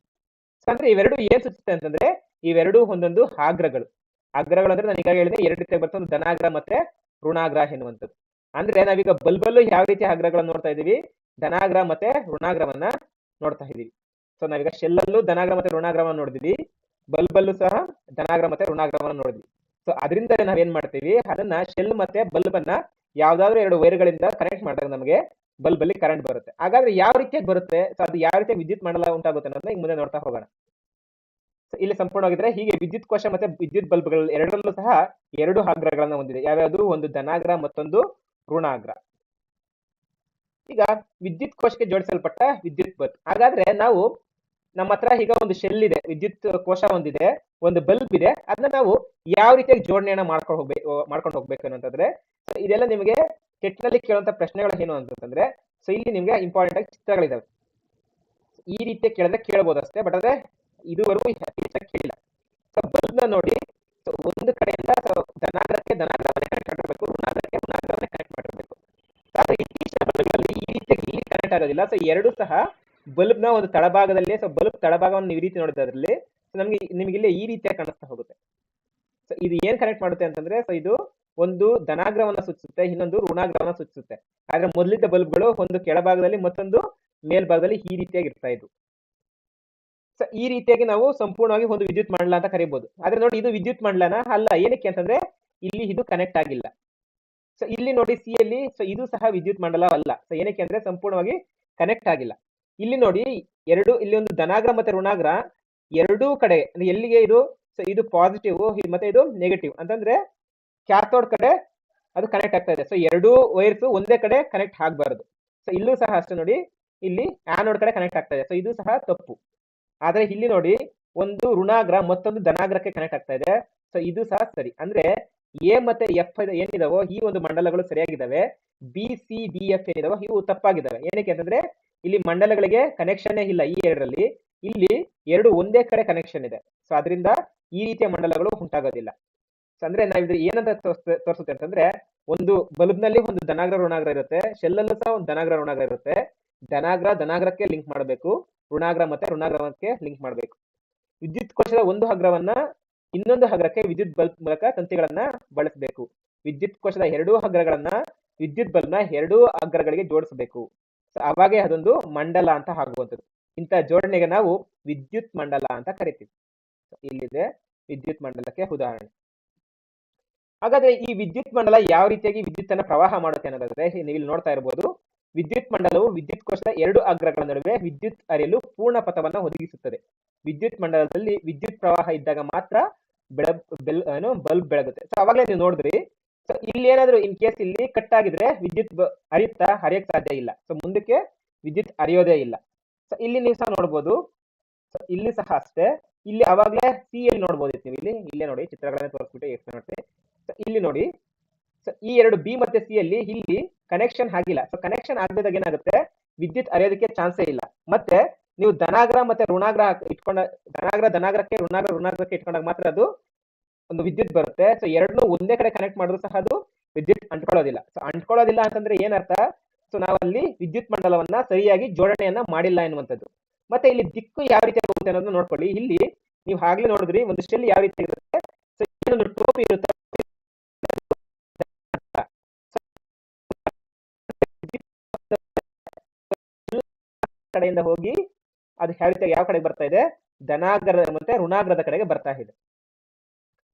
ಅಂದ್ರೆ ಇವೆರಡು ಏನ್ ಸೂಚಿಸುತ್ತೆ ಅಂತಂದ್ರೆ ಇವೆರಡು ಒಂದೊಂದು ಆಗ್ರಗಳು ಆಗ್ರಗಳು ಅಂದ್ರೆ ನಾನು ಈಗ ಹೇಳಿದೆ, ಎರಡು ರೀತಿ ಬರ್ತದೆ. ಒಂದು ಧನಾಗ್ರ ಮತ್ತೆ ಋಣಾಗ್ರ ಎನ್ನುವಂಥದ್ದು. ಅಂದ್ರೆ ನಾವೀಗ ಬಲ್ಬಲ್ಲು ಯಾವ ರೀತಿ ಆಗ್ರಗಳನ್ನು ನೋಡ್ತಾ ಇದೀವಿ ಧನಾಗ್ರ ಮತ್ತೆ ಋಣಾಗ್ರವನ್ನ ನೋಡ್ತಾ ಇದೀವಿ ಸೊ ನಾವೀಗ ಶೆಲ್ಲಲ್ಲೂ ಧನಾಗ್ರ ಮತ್ತೆ ಋಣಾಗ್ರವನ್ನ ನೋಡಿದ್ವಿ ಬಲ್ಬಲ್ಲೂ ಸಹ ಧನಾಗ್ರ ಮತ್ತೆ ಋಣಾಗ್ರವನ್ನ ನೋಡಿದ್ವಿ ಸೊ ಅದರಿಂದ ನಾವೇನ್ ಮಾಡ್ತೀವಿ? ಅದನ್ನ ಶೆಲ್ ಮತ್ತೆ ಬಲ್ಬ್ ಅನ್ನ ಯಾವ್ದಾದ್ರು ಎರಡು ವೈರ್ಗಳಿಂದ ಕನೆಕ್ಟ್ ಮಾಡಿದಾಗ ನಮಗೆ ಬಲ್ಬಲ್ಲಿ ಕರೆಂಟ್ ಬರುತ್ತೆ. ಹಾಗಾದ್ರೆ ಯಾವ ರೀತಿಯಾಗಿ ಬರುತ್ತೆ? ಸೊ ಅದು ಯಾವ ರೀತಿ ವಿದ್ಯುತ್ ಮಾಡಲ ಉಂಟಾಗುತ್ತೆ ಅನ್ನೋದನ್ನ ಈಗ ಮುಂದೆ ನೋಡ್ತಾ ಹೋಗೋಣ. ಇಲ್ಲಿ ಸಂಪೂರ್ಣವಾಗಿದ್ರೆ ಹೀಗೆ ವಿದ್ಯುತ್ ಕೋಶ ಮತ್ತೆ ವಿದ್ಯುತ್ ಬಲ್ಬ್ಗಳು ಎರಡರಲ್ಲೂ ಸಹ ಎರಡು ಆಗ್ರಹಗಳನ್ನ ಹೊಂದಿದೆ. ಯಾವ್ಯಾವುದು? ಒಂದು ಧನಾಗ್ರ, ಮತ್ತೊಂದು ಋಣಾಗ್ರ. ಈಗ ವಿದ್ಯುತ್ ಕೋಶಕ್ಕೆ ಜೋಡಿಸಲ್ಪಟ್ಟ ವಿದ್ಯುತ್ ಬಲ್ಬ್. ಹಾಗಾದ್ರೆ ನಾವು ನಮ್ಮ ಹತ್ರ ಈಗ ಒಂದು ಶೆಲ್ ಇದೆ, ವಿದ್ಯುತ್ ಕೋಶ ಒಂದಿದೆ ಒಂದು ಬಲ್ಬ್ ಇದೆ. ಅದನ್ನ ನಾವು ಯಾವ ರೀತಿಯಾಗಿ ಜೋಡಣೆಯನ್ನ ಮಾಡ್ಕೊಂಡು ಹೋಗ್ಬೇಕು ಮಾಡ್ಕೊಂಡು ಹೋಗ್ಬೇಕು ಅನ್ನೋಂತಂದ್ರೆ so ಇದೆಲ್ಲ ನಿಮಗೆ ಟೆಟ್ನಲ್ಲಿ ಕೇಳುವಂತ ಪ್ರಶ್ನೆಗಳು ಏನು ಅಂತಂದ್ರೆ ಸೊ ಇಲ್ಲಿ ನಿಮ್ಗೆ ಇಂಪಾರ್ಟೆಂಟ್ ಆಗಿ ಚಿತ್ರಗಳಿದಾವೆ. ಈ ರೀತಿ ಕೇಳಿದ್ರೆ ಕೇಳಬಹುದು ಅಷ್ಟೇ ಬಟ್ ಆದ್ರೆ ಇದುವರೆಗೂ ಹೆಚ್ಚಾಗಿ ಕೇಳಿಲ್ಲ. ಸೊ ಬಲ್ಬ್ನ ನೋಡಿ ಸೊ ಒಂದು ಕಡೆಯಿಂದ ಸೊ ಧನಾಗ್ರಕ್ಕೆ ಧನಾಗ್ರಹವನ್ನೇ ಕನೆಕ್ಟ್ ಮಾಡಬೇಕು ಋಣಾಗ್ರಹಕ್ಕೆ ಋಣಾಗ್ರಹವನ್ನೇ ಕನೆಕ್ಟ್ ಮಾಡಿರಬೇಕು ಆದ್ರೆ ಇತ್ತೀಚಿನ ಬಲ್ಬ್ಗಳಲ್ಲಿ ಈ ರೀತಿಯಾಗಿ ಇಲ್ಲಿ ಕನೆಕ್ಟ್ ಆಗೋದಿಲ್ಲ. ಸೊ ಎರಡು ಸಹ ಬಲ್ಬ್ನ ಒಂದು ತಳಭಾಗದಲ್ಲಿ ಸೊ ಬಲ್ಬ್ ತಳಭಾಗವನ್ನು ಈ ರೀತಿ ನೋಡಿದ್ರಲ್ಲಿ ಸೊ ನಮಗೆ ನಿಮಗೆ ಇಲ್ಲಿ ಈ ರೀತಿಯಾಗಿ ಕಾಣಿಸ್ತಾ ಹೋಗುತ್ತೆ. ಸೊ ಇದು ಏನ್ ಕನೆಕ್ಟ್ ಮಾಡುತ್ತೆ ಅಂತಂದ್ರೆ ಸೊ ಇದು ಒಂದು ಧನಾಗ್ರಹವನ್ನ ಸೂಚಿಸುತ್ತೆ, ಇನ್ನೊಂದು ಋಣಾಗ್ರಹವನ್ನ ಸೂಚಿಸುತ್ತೆ. ಆದ್ರೆ ಮೊದಲಿದ್ದ ಬಲ್ಬ್ಗಳು ಒಂದು ಕೆಳಭಾಗದಲ್ಲಿ ಮತ್ತೊಂದು ಮೇಲ್ಭಾಗದಲ್ಲಿ ಈ ರೀತಿಯಾಗಿ ಇರ್ತಾ ಇದ್ವು. ಈ ರೀತಿಯಾಗಿ ನಾವು ಸಂಪೂರ್ಣವಾಗಿ ಒಂದು ವಿದ್ಯುತ್ ಮಂಡಲ ಅಂತ ಕರಿಬಹುದು ಆದ್ರೆ ನೋಡಿ, ಇದು ವಿದ್ಯುತ್ ಮಂಡಲನ ಅಲ್ಲ. ಏನಕ್ಕೆ ಅಂತಂದ್ರೆ, ಇಲ್ಲಿ ಇದು ಕನೆಕ್ಟ್ ಆಗಿಲ್ಲ. ಸೊ ಇಲ್ಲಿ ನೋಡಿ ಸಿ ಅಲ್ಲಿ ಸೊ ಇದು ಸಹ ವಿದ್ಯುತ್ ಮಂಡಲ ಅಲ್ಲ. ಸೊ ಏನಕ್ಕೆ ಅಂದ್ರೆ ಸಂಪೂರ್ಣವಾಗಿ ಕನೆಕ್ಟ್ ಆಗಿಲ್ಲ. ಇಲ್ಲಿ ನೋಡಿ, ಎರಡು, ಇಲ್ಲಿ ಒಂದು ಧನಾಗ್ರ ಮತ್ತೆ ಋಣಾಗ್ರ, ಎರಡೂ ಕಡೆ ಎಲ್ಲಿಗೆ ಇದು? ಸೊ ಇದು ಪಾಸಿಟಿವ್ ಮತ್ತೆ ಇದು ನೆಗೆಟಿವ್ ಅಂತಂದ್ರೆ ಕ್ಯಾಥೋಡ್ ಕಡೆ ಅದು ಕನೆಕ್ಟ್ ಆಗ್ತಾ ಇದೆ. ಸೊ ಎರಡೂ ವೈರ್ಸ್ ಒಂದೇ ಕಡೆ ಕನೆಕ್ಟ್ ಆಗಬಾರದು. ಸೊ ಇಲ್ಲೂ ಸಹ ಅಷ್ಟೇ ನೋಡಿ, ಇಲ್ಲಿ ಆನೋಡ್ ಕಡೆ ಕನೆಕ್ಟ್ ಆಗ್ತಾ ಇದೆ. ಸೊ ಇದು ಸಹ ತಪ್ಪು. ಆದ್ರೆ ಇಲ್ಲಿ ನೋಡಿ ಒಂದು ಋಣಾಗ್ರ ಮತ್ತೊಂದು ಧನಾಗ್ರಕ್ಕೆ ಕನೆಕ್ಟ್ ಆಗ್ತಾ ಇದೆ. ಸೊ ಇದು ಸಹ ಸರಿ. ಅಂದ್ರೆ ಎ ಮತ್ತೆ ಎಫ್ ಏನಿದಾವೋ, ಈ ಒಂದು ಮಂಡಲಗಳು ಸರಿಯಾಗಿದ್ದಾವೆ ಬಿ ಸಿ ಡಿ ಎಫ್ ಏನಿದಾವೋ, ಇವು ತಪ್ಪಾಗಿದ್ದಾವೆ ಏನಕ್ಕೆ ಅಂತಂದ್ರೆ, ಇಲ್ಲಿ ಮಂಡಲಗಳಿಗೆ ಕನೆಕ್ಷನ್ ಇಲ್ಲ ಈ ಎರಡರಲ್ಲಿ. ಇಲ್ಲಿ ಎರಡು ಒಂದೇ ಕಡೆ ಕನೆಕ್ಷನ್ ಇದೆ. ಸೊ ಅದರಿಂದ ಈ ರೀತಿಯ ಮಂಡಲಗಳು ಉಂಟಾಗೋದಿಲ್ಲ. ಸೊ ಅಂದ್ರೆ ನಾವು ಇದ್ರೆ ಏನಂತ ತೋರಿಸುತ್ತೆ ಅಂತಂದ್ರೆ, ಒಂದು ಬಲ್ಬ್ನಲ್ಲಿ ಒಂದು ಧನಾಗ್ರ ಋಣಾಗ್ರ ಇರುತ್ತೆ, ಶೆಲ್ಲಲ್ಲೂ ಸಹ ಒಂದು ಧನಾಗ್ರ ಋಣಾಗ್ರ ಇರುತ್ತೆ. ಧನಾಗ್ರ, ಧನಾಗ್ರಕ್ಕೆ ಲಿಂಕ್ ಮಾಡಬೇಕು. ಋಣಾಗ್ರ ಮತ್ತೆ ಋಣಾಗ್ರಕ್ಕೆ ಲಿಂಕ್ ಮಾಡಬೇಕು. ವಿದ್ಯುತ್ ಕೋಶದ ಒಂದು ಹಗ್ರವನ್ನ ಇನ್ನೊಂದು ಹಗ್ರಕ್ಕೆ ವಿದ್ಯುತ್ ಬಲ್ಬ್ ಮೂಲಕ ತಂತಿಗಳನ್ನ ಬಳಸಬೇಕು. ವಿದ್ಯುತ್ ಕೋಶದ ಎರಡೂ ಹಗ್ರಗಳನ್ನ ವಿದ್ಯುತ್ ಬಲ್ಬ್ನ ಎರಡೂ ಅಗ್ರಗಳಿಗೆ ಜೋಡಿಸಬೇಕು. ಅವಾಗೆ ಅದೊಂದು ಮಂಡಲ ಅಂತ ಆಗುವಂಥದ್ದು. ಇಂಥ ಜೋಡಣೆಗೆ ನಾವು ವಿದ್ಯುತ್ ಮಂಡಲ ಅಂತ ಕರಿತೀವಿ. ಇಲ್ಲಿದೆ ವಿದ್ಯುತ್ ಮಂಡಲಕ್ಕೆ ಉದಾಹರಣೆ. ಹಾಗಾದ್ರೆ ಈ ವಿದ್ಯುತ್ ಮಂಡಲ ಯಾವ ರೀತಿಯಾಗಿ ವಿದ್ಯುತ್ ಅನ್ನ ಪ್ರವಾಹ ಮಾಡುತ್ತೆ ಅನ್ನೋದಾದ್ರೆ, ನೀವು ಇಲ್ಲಿ ನೋಡ್ತಾ ಇರಬಹುದು ವಿದ್ಯುತ್ ಮಂಡಲವು ವಿದ್ಯುತ್ ಕೋಶದ ಎರಡು ಅಗ್ರಗಳ ನಡುವೆ ವಿದ್ಯುತ್ ಅರಿಯಲು ಪೂರ್ಣ ಪಥವನ್ನ ಒದಗಿಸುತ್ತದೆ. ವಿದ್ಯುತ್ ಮಂಡಲದಲ್ಲಿ ವಿದ್ಯುತ್ ಪ್ರವಾಹ ಇದ್ದಾಗ ಮಾತ್ರ ಬೆಳ, ಬೆಲ್, ಏನು, ಬಲ್ಬ್ ಬೆಳಗುತ್ತೆ. ಸೊ ಅವಾಗಲೇ ನೀವು ನೋಡಿದ್ರಿ. ಸೊ ಇಲ್ಲಿ ಏನಾದ್ರು ಇನ್ ಕೇಸ್ ಇಲ್ಲಿ ಕಟ್ ಆಗಿದ್ರೆ ವಿದ್ಯುತ್ ಹರಿಯುತ್ತಾ, ಹರಿಯಕ್ ಸಾಧ್ಯ ಇಲ್ಲ. ಸೊ ಮುಂದಕ್ಕೆ ವಿದ್ಯುತ್ ಹರಿಯೋದೇ ಇಲ್ಲ. ಸೊ ಇಲ್ಲಿ ನೀವು ಸಹ ನೋಡ್ಬೋದು. ಸೊ ಇಲ್ಲಿ ಸಹ ಅಷ್ಟೇ. ಇಲ್ಲಿ ಅವಾಗಲೇ ಸಿ ಎಲ್ ನೋಡ್ಬೋದಿತ್ತು ನೀವು ಇಲ್ಲಿ. ಇಲ್ಲೇ ನೋಡಿ, ಚಿತ್ರಗಳನ್ನ ತೋರಿಸ್ಬಿಟ್ಟು ಎಕ್ಸ್ಪ್ಲೇನ್ ಮಾಡ್ತೀನಿ. ಸೊ ಇಲ್ಲಿ ನೋಡಿ. ಈ ಎರಡು ಬಿ ಮತ್ತೆ ಸಿ ಅಲ್ಲಿ ಇಲ್ಲಿ ಕನೆಕ್ಷನ್ ಆಗಿಲ್ಲ. ಸೊ ಕನೆಕ್ಷನ್ ಆಗದಾಗ ಏನಾಗುತ್ತೆ? ವಿದ್ಯುತ್ ಅರಿಯೋದಕ್ಕೆ ಚಾನ್ಸೇ ಇಲ್ಲ. ಮತ್ತೆ ನೀವು ಧನಾಗ್ರ ಮತ್ತೆ ಋಣಾಗ್ರಹ ಇಟ್ಕೊಂಡ ಧನಾಗ್ರ ಧನಾಗ್ರಕ್ಕೆ ಋಣಾಗ್ರ ಋಣಾಗ್ರಕ್ಕೆ ಇಟ್ಕೊಂಡಾಗ ಮಾತ್ರ ಅದು ಒಂದು ವಿದ್ಯುತ್ ಬರುತ್ತೆ. ಸೊ ಎರಡನ್ನೂ ಒಂದೇ ಕಡೆ ಕನೆಕ್ಟ್ ಮಾಡಿದ್ರು ಸಹ ಅದು ವಿದ್ಯುತ್ ಅಂಟ್ಕೊಳ್ಳೋದಿಲ್ಲ. ಸೊ ಅಂಟ್ಕೊಳ್ಳೋದಿಲ್ಲ ಅಂತಂದ್ರೆ ಏನರ್ಥ? ಸೊ ನಾವಲ್ಲಿ ವಿದ್ಯುತ್ ಮಂಡಲವನ್ನ ಸರಿಯಾಗಿ ಜೋಡಣೆಯನ್ನ ಮಾಡಿಲ್ಲ ಎನ್ನುವಂಥದ್ದು. ಮತ್ತೆ ಇಲ್ಲಿ ದಿಕ್ಕು ಯಾವ ರೀತಿ ಹೋಗುತ್ತೆ ಅನ್ನೋದನ್ನ ನೋಡ್ಕೊಳ್ಳಿ. ಇಲ್ಲಿ ನೀವು ಆಗ್ಲೇ ನೋಡಿದ್ರಿ, ಒಂದು ಶೆಲ್ ಯಾವ ರೀತಿ ಇರುತ್ತೆ ಸೊ ಟೋಪ್ ಇರುತ್ತೆ. ಕಡೆಯಿಂದ ಹೋಗಿ ಅದು ಯಾವ ಯಾವ ಕಡೆಗೆ ಬರ್ತಾ ಇದೆ? ಧನಾಗ್ರದ ಮತ್ತೆ ಋಣಾಗ್ರದ ಕಡೆಗೆ ಬರ್ತಾ ಇದೆ.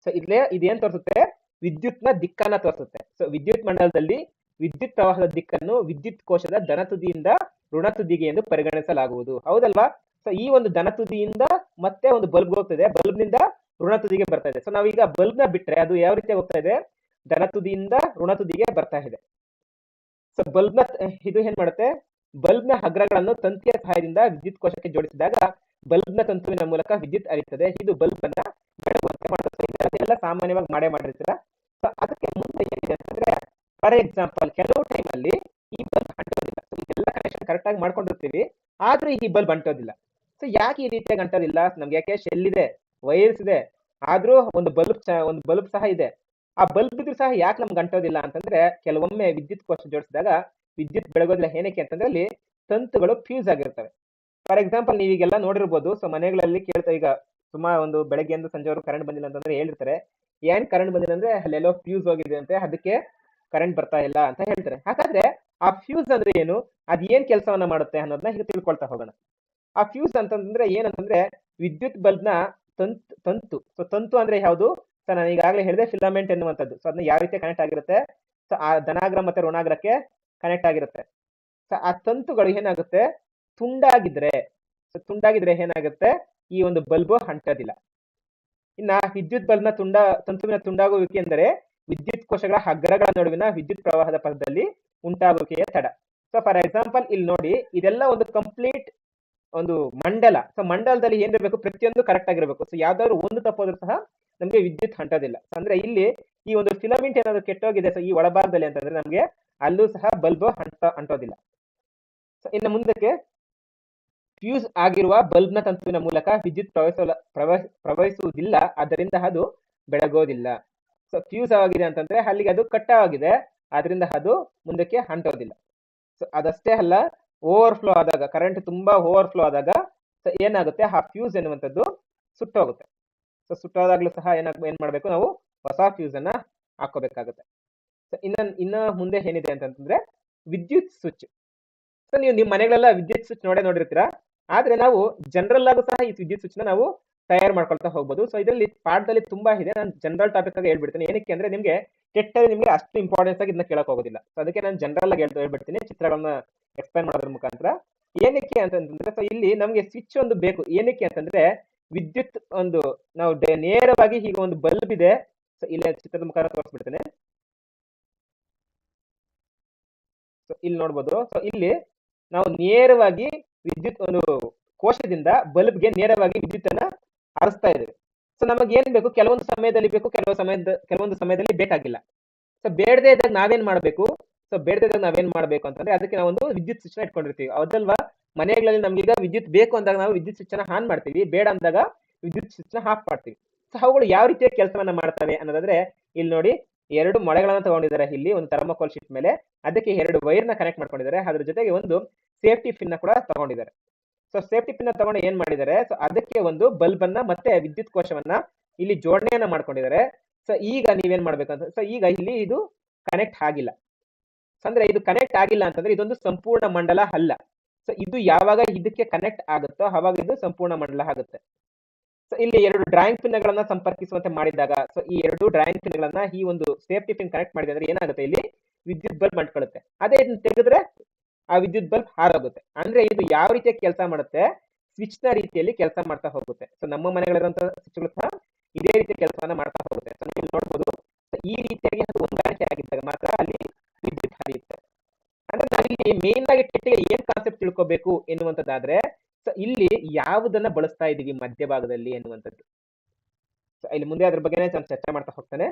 ಸೊ ಇಲ್ಲೇ ಇದೇನ್ ತೋರಿಸುತ್ತೆ? ವಿದ್ಯುತ್ನ ದಿಕ್ಕನ್ನ ತೋರಿಸುತ್ತೆ. ಸೊ ವಿದ್ಯುತ್ ಮಂಡಲದಲ್ಲಿ ವಿದ್ಯುತ್ ಪ್ರವಾಹದ ದಿಕ್ಕನ್ನು ವಿದ್ಯುತ್ ಕೋಶದ ಧನ ತುದಿಯಿಂದ ಋಣ ತುದಿಗೆ ಎಂದು ಪರಿಗಣಿಸಲಾಗುವುದು. ಹೌದಲ್ವಾ? ಸೊ ಈ ಒಂದು ಧನ ತುದಿಯಿಂದ ಮತ್ತೆ ಒಂದು ಬಲ್ಬ್ ಹೋಗ್ತದೆ. ಬಲ್ಬ್ನಿಂದ ಋಣ ತುದಿಗೆ ಬರ್ತಾ ಇದೆ. ಸೊ ನಾವೀಗ ಬಲ್ಬ್ನ ಬಿಟ್ರೆ ಅದು ಯಾವ ರೀತಿ ಹೋಗ್ತಾ ಇದೆ? ಧನ ತುದಿಯಿಂದ ಋಣ ತುದಿಗೆ ಬರ್ತಾ ಇದೆ. ಸೊ ಬಲ್ಬ್ನ ಇದು ಏನ್ ಮಾಡುತ್ತೆ? ಬಲ್ಬ್ನ ಅಗ್ರಗಳನ್ನು ತಂತಿಯ ಸಹಾಯದಿಂದ ವಿದ್ಯುತ್ ಕೋಶಕ್ಕೆ ಜೋಡಿಸಿದಾಗ ಬಲ್ಬ್ನ ತಂತುವಿನ ಮೂಲಕ ವಿದ್ಯುತ್ ಹರಿಯುತ್ತದೆ. ಇದು ಬಲ್ಬ್ ಅನ್ನ ಮಾಡುತ್ತದೆ. ಸಾಮಾನ್ಯವಾಗಿ ಮಾಡೇ ಮಾಡಿರ್ತೀರ. ಸೊ ಅದಕ್ಕೆ ಮುಂದೆ ಏನಿದೆ ಅಂತಂದ್ರೆ ಫಾರ್ ಎಕ್ಸಾಂಪಲ್ ಕೆಲವು ಟೈಮ್ ಅಲ್ಲಿ ಈ ಬಲ್ಬ್ ಅಂಟೋದಿಲ್ಲ. ಎಲ್ಲ ಕನೆಕ್ಷನ್ ಕರೆಕ್ಟ್ ಆಗಿ ಮಾಡ್ಕೊಂಡಿರ್ತೀವಿ. ಆದ್ರೂ ಈ ಬಲ್ಬ್ ಅಂಟೋದಿಲ್ಲ. ಸೊ ಯಾಕೆ ಈ ರೀತಿಯಾಗಿ ಅಂಟೋದಿಲ್ಲ? ನಮ್ಗೆ ಯಾಕೆ ಶೆಲ್ ಇದೆ ವೈರ್ಸ್ ಇದೆ, ಆದ್ರೂ ಒಂದು ಬಲ್ಬ್ ಒಂದು ಬಲ್ಬ್ ಸಹ ಇದೆ. ಆ ಬಲ್ಬ್ ಇದ್ರೂ ಸಹ ಯಾಕೆ ನಮ್ಗೆ ಅಂಟೋದಿಲ್ಲ ಅಂತಂದ್ರೆ, ಕೆಲವೊಮ್ಮೆ ವಿದ್ಯುತ್ ಕೋಶ ಜೋಡಿಸಿದಾಗ ವಿದ್ಯುತ್ ಬೆಳಗೋದಿಲ್ಲ. ಏನಕ್ಕೆ ಅಂತಂದ್ರೆ ಅಲ್ಲಿ ತಂತುಗಳು ಫ್ಯೂಸ್ ಆಗಿರ್ತವೆ. ಫಾರ್ ಎಕ್ಸಾಂಪಲ್ ನೀವೀಗೆಲ್ಲ ನೋಡಿರ್ಬೋದು. ಸೊ ಮನೆಗಳಲ್ಲಿ ಕೇಳ್ತಾ ಈಗ ಸುಮಾರು ಒಂದು ಬೆಳಗ್ಗೆಯಿಂದ ಸಂಜೆವರೆಗೂ ಕರೆಂಟ್ ಬಂದಿಲ್ಲ ಅಂತಂದ್ರೆ ಹೇಳಿರ್ತಾರೆ ಏನ್ ಕರೆಂಟ್ ಬಂದಿಲ್ಲ ಅಂದ್ರೆ ಅಲ್ಲೆಲ್ಲೋ ಫ್ಯೂಸ್ ಹೋಗಿದೆ ಅಂತ, ಅದಕ್ಕೆ ಕರೆಂಟ್ ಬರ್ತಾ ಇಲ್ಲ ಅಂತ ಹೇಳ್ತಾರೆ. ಹಾಗಾದ್ರೆ ಆ ಫ್ಯೂಸ್ ಅಂದ್ರೆ ಏನು? ಅದ್ ಏನ್ ಕೆಲಸವನ್ನ ಮಾಡುತ್ತೆ ಅನ್ನೋದನ್ನ ಈಗ ತಿಳ್ಕೊಳ್ತಾ ಹೋಗೋಣ. ಆ ಫ್ಯೂಸ್ ಅಂತಂದ್ರೆ ಏನಂತಂದ್ರೆ ವಿದ್ಯುತ್ ಬಲ್ಬ್ನ ತಂತು ತಂತು. ಸೊ ತಂತು ಅಂದ್ರೆ ಯಾವುದು? ಸೊ ನಾನು ಈಗಾಗಲೇ ಹೇಳಿದೆ ಫಿಲಮೆಂಟ್ ಎನ್ನುವಂಥದ್ದು. ಸೊ ಅದನ್ನ ಯಾವ ರೀತಿ ಕನೆಕ್ಟ್ ಆಗಿರುತ್ತೆ? ಸೊ ಆ ಧನಾಗ್ರ ಮತ್ತೆ ಋಣಾಗ್ರಕ್ಕೆ ಕನೆಕ್ಟ್ ಆಗಿರುತ್ತೆ. ಸೊ ಆ ತಂತುಗಳು ಏನಾಗುತ್ತೆ? ತುಂಡಾಗಿದ್ರೆ ಸೊ ತುಂಡಾಗಿದ್ರೆ ಏನಾಗುತ್ತೆ? ಈ ಒಂದು ಬಲ್ಬ್ ಅಂಟೋದಿಲ್ಲ. ಇನ್ನ ವಿದ್ಯುತ್ ಬಲ್ಬ್ನ ತುಂಡ, ತಂತುವಿನ ತುಂಡಾಗುವಿಕೆ ಎಂದರೆ ವಿದ್ಯುತ್ ಕೋಶಗಳ ಹಗ್ಗರಗಳ ನಡುವಿನ ವಿದ್ಯುತ್ ಪ್ರವಾಹದ ಪದದಲ್ಲಿ ಉಂಟಾಗುವಿಕೆಯ ತಡ. ಸೊ ಫಾರ್ ಎಕ್ಸಾಂಪಲ್ ಇಲ್ಲಿ ನೋಡಿ, ಇದೆಲ್ಲ ಒಂದು ಕಂಪ್ಲೀಟ್ ಒಂದು ಮಂಡಲ. ಸೊ ಮಂಡಲದಲ್ಲಿ ಏನಿರಬೇಕು ಪ್ರತಿಯೊಂದು ಕರೆಕ್ಟ್ ಆಗಿರಬೇಕು. ಸೊ ಯಾವ್ದಾದ್ರು ಒಂದು ತಪ್ಪೋದ್ರೂ ಸಹ ನಮಗೆ ವಿದ್ಯುತ್ ಹಂಟೋದಿಲ್ಲ ಅಂದ್ರೆ ಇಲ್ಲಿ ಈ ಒಂದು ಫಿಲಮೆಂಟ್ ಏನಾದ್ರು ಕೆಟ್ಟೋಗಿದೆ? ಸೊ ಈ ಒಳಭಾಗದಲ್ಲಿ ಅಂತಂದ್ರೆ ನಮಗೆ ಅಲ್ಲೂ ಸಹ ಬಲ್ಬ್ ಅಂಟ ಅಂಟೋದಿಲ್ಲ. ಸೊ ಇನ್ನು ಮುಂದಕ್ಕೆ ಫ್ಯೂಸ್ ಆಗಿರುವ ಬಲ್ಬ್ನ ತಂತುವಿನ ಮೂಲಕ ವಿದ್ಯುತ್ ಪ್ರವಹಿಸಲ, ಪ್ರವಹ, ಪ್ರವಹಿಸುವುದಿಲ್ಲ ಅದರಿಂದ ಅದು ಬೆಳಗೋದಿಲ್ಲ. ಸೊ ಫ್ಯೂಸ್ ಆಗಿದೆ ಅಂತಂದ್ರೆ ಅಲ್ಲಿಗೆ ಅದು ಕಟ್ಟಾಗಿದೆ, ಆದ್ರಿಂದ ಅದು ಮುಂದಕ್ಕೆ ಅಂಟೋದಿಲ್ಲ. ಸೊ ಅದಷ್ಟೇ ಅಲ್ಲ ಓವರ್ ಫ್ಲೋ ಆದಾಗ ಕರೆಂಟ್ ತುಂಬಾ ಓವರ್ಫ್ಲೋ ಆದಾಗ ಸೊ ಏನಾಗುತ್ತೆ? ಆ ಫ್ಯೂಸ್ ಎನ್ನುವಂಥದ್ದು ಸುಟ್ಟೋಗುತ್ತೆ. ಸೊ ಸುಟ್ಟೋದಾಗ್ಲೂ ಸಹ ಏನಾಗ ಏನ್ ಮಾಡಬೇಕು ನಾವು ಹೊಸ ಫ್ಯೂಸ್ ಅನ್ನ ಹಾಕೋಬೇಕಾಗುತ್ತೆ ಇನ್ನ ಇನ್ನ ಮುಂದೆ ಏನಿದೆ ಅಂತಂದ್ರೆ ವಿದ್ಯುತ್ ಸ್ವಿಚ್. ಸೊ ನೀವು ನಿಮ್ಮ ಮನೆಗಳೆಲ್ಲ ವಿದ್ಯುತ್ ಸ್ವಿಚ್ ನೋಡೇ ನೋಡಿರ್ತೀರಾ? ಆದ್ರೆ ನಾವು ಜನರಲ್ ಆಗು ಸಹ ಈ ವಿದ್ಯುತ್ ಸ್ವಿಚ್ನ ನಾವು ತಯಾರು ಮಾಡ್ಕೊಳ್ತಾ ಹೋಗ್ಬೋದು. ಸೊ ಇದರಲ್ಲಿ ಪಾಠದಲ್ಲಿ ತುಂಬಾ ಇದೆ. ನಾನು ಜನರಲ್ ಟಾಪಿಕ್ ಆಗಿ ಹೇಳ್ಬಿಡ್ತೀನಿ. ಏನಕ್ಕೆ ಅಂದ್ರೆ ನಿಮಗೆ ಕೆಟ್ಟ ನಿಮಗೆ ಅಷ್ಟು ಇಂಪಾರ್ಟೆನ್ಸ್ ಆಗಿ ಇದನ್ನ ಕೇಳಕ್ ಹೋಗೋದಿಲ್ಲ. ಸೊ ಅದಕ್ಕೆ ನಾನು ಜನರಲ್ ಆಗಿ ಹೇಳ್ತಾ ಹೇಳ್ಬಿಡ್ತೀನಿ. ಚಿತ್ರಗಳನ್ನ ಎಕ್ಸ್ಪ್ಲೈನ್ ಮಾಡೋದ್ರ ಮುಖಾಂತರ. ಏನಕ್ಕೆ ಅಂತಂದ್ರೆ ಸೊ ಇಲ್ಲಿ ನಮಗೆ ಸ್ವಿಚ್ ಒಂದು ಬೇಕು. ಏನಕ್ಕೆ ಅಂತಂದ್ರೆ ವಿದ್ಯುತ್ ಒಂದು ನಾವು ನೇರವಾಗಿ ಈಗ ಒಂದು ಬಲ್ಬ್ ಇದೆ. ಸೊ ಇಲ್ಲಿ ಚಿತ್ರದ ಮುಖಾಂತರ ತೋರಿಸ್ಬಿಡ್ತೇನೆ. ಸೊ ಇಲ್ಲಿ ನೋಡ್ಬೋದು. ಸೊ ಇಲ್ಲಿ ನಾವು ನೇರವಾಗಿ ವಿದ್ಯುತ್ ಒಂದು ಕೋಶದಿಂದ ಬಲ್ಬ್ಗೆ ನೇರವಾಗಿ ವಿದ್ಯುತ್ ಅನ್ನ ಹರಿಸ್ತಾ ಇದ್ದೇವೆ. ಸೊ ನಮಗೆ ಏನ್ ಬೇಕು? ಕೆಲವೊಂದು ಸಮಯದಲ್ಲಿ ಬೇಕು, ಕೆಲವು ಸಮಯದ, ಕೆಲವೊಂದು ಸಮಯದಲ್ಲಿ ಬೇಕಾಗಿಲ್ಲ. ಸೊ ಬೇಡದೇ ಇದ್ದಾಗ ನಾವೇನ್ ಮಾಡ್ಬೇಕು? ಸೊ ಬೇಡದೇ ಇದ್ದಾಗ ನಾವೇನ್ ಮಾಡ್ಬೇಕು ಅಂತಂದ್ರೆ ಅದಕ್ಕೆ ನಾವೊಂದು ವಿದ್ಯುತ್ ಸ್ವಿಚ್ ಇಟ್ಕೊಂಡಿರ್ತೀವಿ. ಅದಲ್ವಾ ಮನೆಗಳಲ್ಲಿ ನಮ್ಗೀಗ ವಿದ್ಯುತ್ ಬೇಕು ಅಂದಾಗ ನಾವು ವಿದ್ಯುತ್ ಸ್ವಿಚ್ ಹಾನ್ ಮಾಡ್ತೀವಿ. ಬೇಡ ಅಂದಾಗ ವಿದ್ಯುತ್ ಹಾಫ್ ಆಫ್ ಮಾಡ್ತೀವಿ. ಸೊ ಅವುಗಳು ಯಾವ ರೀತಿಯ ಕೆಲಸವನ್ನ ಮಾಡ್ತವೆ ಅನ್ನೋದಾದ್ರೆ, ಇಲ್ಲಿ ನೋಡಿ. ಎರಡು ಮೊಳೆಗಳನ್ನ ತಗೊಂಡಿದ್ದಾರೆ. ಇಲ್ಲಿ ಒಂದು ಥರ್ಮೋಕೋಲ್ ಶೀಟ್ ಮೇಲೆ. ಅದಕ್ಕೆ ಎರಡು ವೈರ್ನ ಕನೆಕ್ಟ್ ಮಾಡ್ಕೊಂಡಿದ್ದಾರೆ. ಅದ್ರ ಜೊತೆಗೆ ಒಂದು ಸೇಫ್ಟಿ ಪಿನ್ ಕೂಡ ತಗೊಂಡಿದ್ದಾರೆ. ಸೊ ಸೇಫ್ಟಿ ಪಿನ್ ತಗೊಂಡು ಏನ್ ಮಾಡಿದ್ದಾರೆ? ಸೊ ಅದಕ್ಕೆ ಒಂದು ಬಲ್ಬ್ ಅನ್ನ ಮತ್ತೆ ವಿದ್ಯುತ್ ಕೋಶವನ್ನ ಇಲ್ಲಿ ಜೋಡಣೆಯನ್ನ ಮಾಡ್ಕೊಂಡಿದ್ದಾರೆ. ಸೊ ಈಗ ನೀವೇನ್ ಮಾಡ್ಬೇಕಂತ ಸೊ ಈಗ ಇಲ್ಲಿ ಇದು ಕನೆಕ್ಟ್ ಆಗಿಲ್ಲ. ಅಂದ್ರೆ ಇದು ಕನೆಕ್ಟ್ ಆಗಿಲ್ಲ ಅಂತಂದ್ರೆ ಇದೊಂದು ಸಂಪೂರ್ಣ ಮಂಡಲ ಅಲ್ಲ. ಸೊ ಇದು ಯಾವಾಗ ಇದಕ್ಕೆ ಕನೆಕ್ಟ್ ಆಗುತ್ತೋ ಅವಾಗ ಇದು ಸಂಪೂರ್ಣ ಮಂಡಲ ಆಗುತ್ತೆ. ಇಲ್ಲಿ ಎರಡು ಡ್ರಾಯಿಂಗ್ ಪಿನ್ಗಳನ್ನ ಸಂಪರ್ಕಿಸುವಂತೆ ಮಾಡಿದಾಗ ಸೊ ಈ ಎರಡು ಡ್ರಾಯಿಂಗ್ ಪಿನ್ಗಳನ್ನ ಈ ಒಂದು ಸೇಫ್ಟಿ ಪಿನ್ ಕನೆಕ್ಟ್ ಮಾಡಿದ್ರೆ ಅಂದ್ರೆ ಏನಾಗುತ್ತೆ ಇಲ್ಲಿ? ವಿದ್ಯುತ್ ಬಲ್ಬ್ ಅಂಟ್ಕೊಳ್ಳುತ್ತೆ. ಅದೇ ಇದನ್ನ ತೆಗೆದ್ರೆ ಆ ವಿದ್ಯುತ್ ಬಲ್ಬ್ ಹಾರೋಗುತ್ತೆ. ಅಂದ್ರೆ ಇದು ಯಾವ ರೀತಿಯ ಕೆಲಸ ಮಾಡುತ್ತೆ? ಸ್ವಿಚ್ನ ರೀತಿಯಲ್ಲಿ ಕೆಲಸ ಮಾಡ್ತಾ ಹೋಗುತ್ತೆ. ಸೊ ನಮ್ಮ ಮನೆಗಳಿರುವಂತಹ ಸ್ವಿಚ್ಗಳು ಸಹ ಇದೇ ರೀತಿ ಕೆಲಸವನ್ನ ಮಾಡ್ತಾ ಹೋಗುತ್ತೆ. ಸೊ ನೀವು ನೋಡ್ಬೋದು ಈ ರೀತಿಯಾಗಿ ಅದು ಹೊಂದಾಣಿಕೆ ಆಗಿದ್ದಾಗ ಮಾತ್ರ ಅಲ್ಲಿ ವಿದ್ಯುತ್ ಹರಿಯುತ್ತೆ. ಅಂದ್ರೆ ನಾವಿಲ್ಲಿ ಮೇನ್ ಆಗಿ ಕೆಟ್ಟಿಗೆ ಏನ್ ಕಾನ್ಸೆಪ್ಟ್ ತಿಳ್ಕೋಬೇಕು ಎನ್ನುವಂಥದ್ದಾದ್ರೆ ಸೊ ಇಲ್ಲಿ ಯಾವುದನ್ನ ಬಳಸ್ತಾ ಇದ್ದೀವಿ ಮಧ್ಯಭಾಗದಲ್ಲಿ ಎನ್ನುವಂಥದ್ದು. ಸೊ ಇಲ್ಲಿ ಮುಂದೆ ಅದ್ರ ಬಗ್ಗೆ ನಾನು ಚರ್ಚೆ ಮಾಡ್ತಾ ಹೋಗ್ತಾನೆ.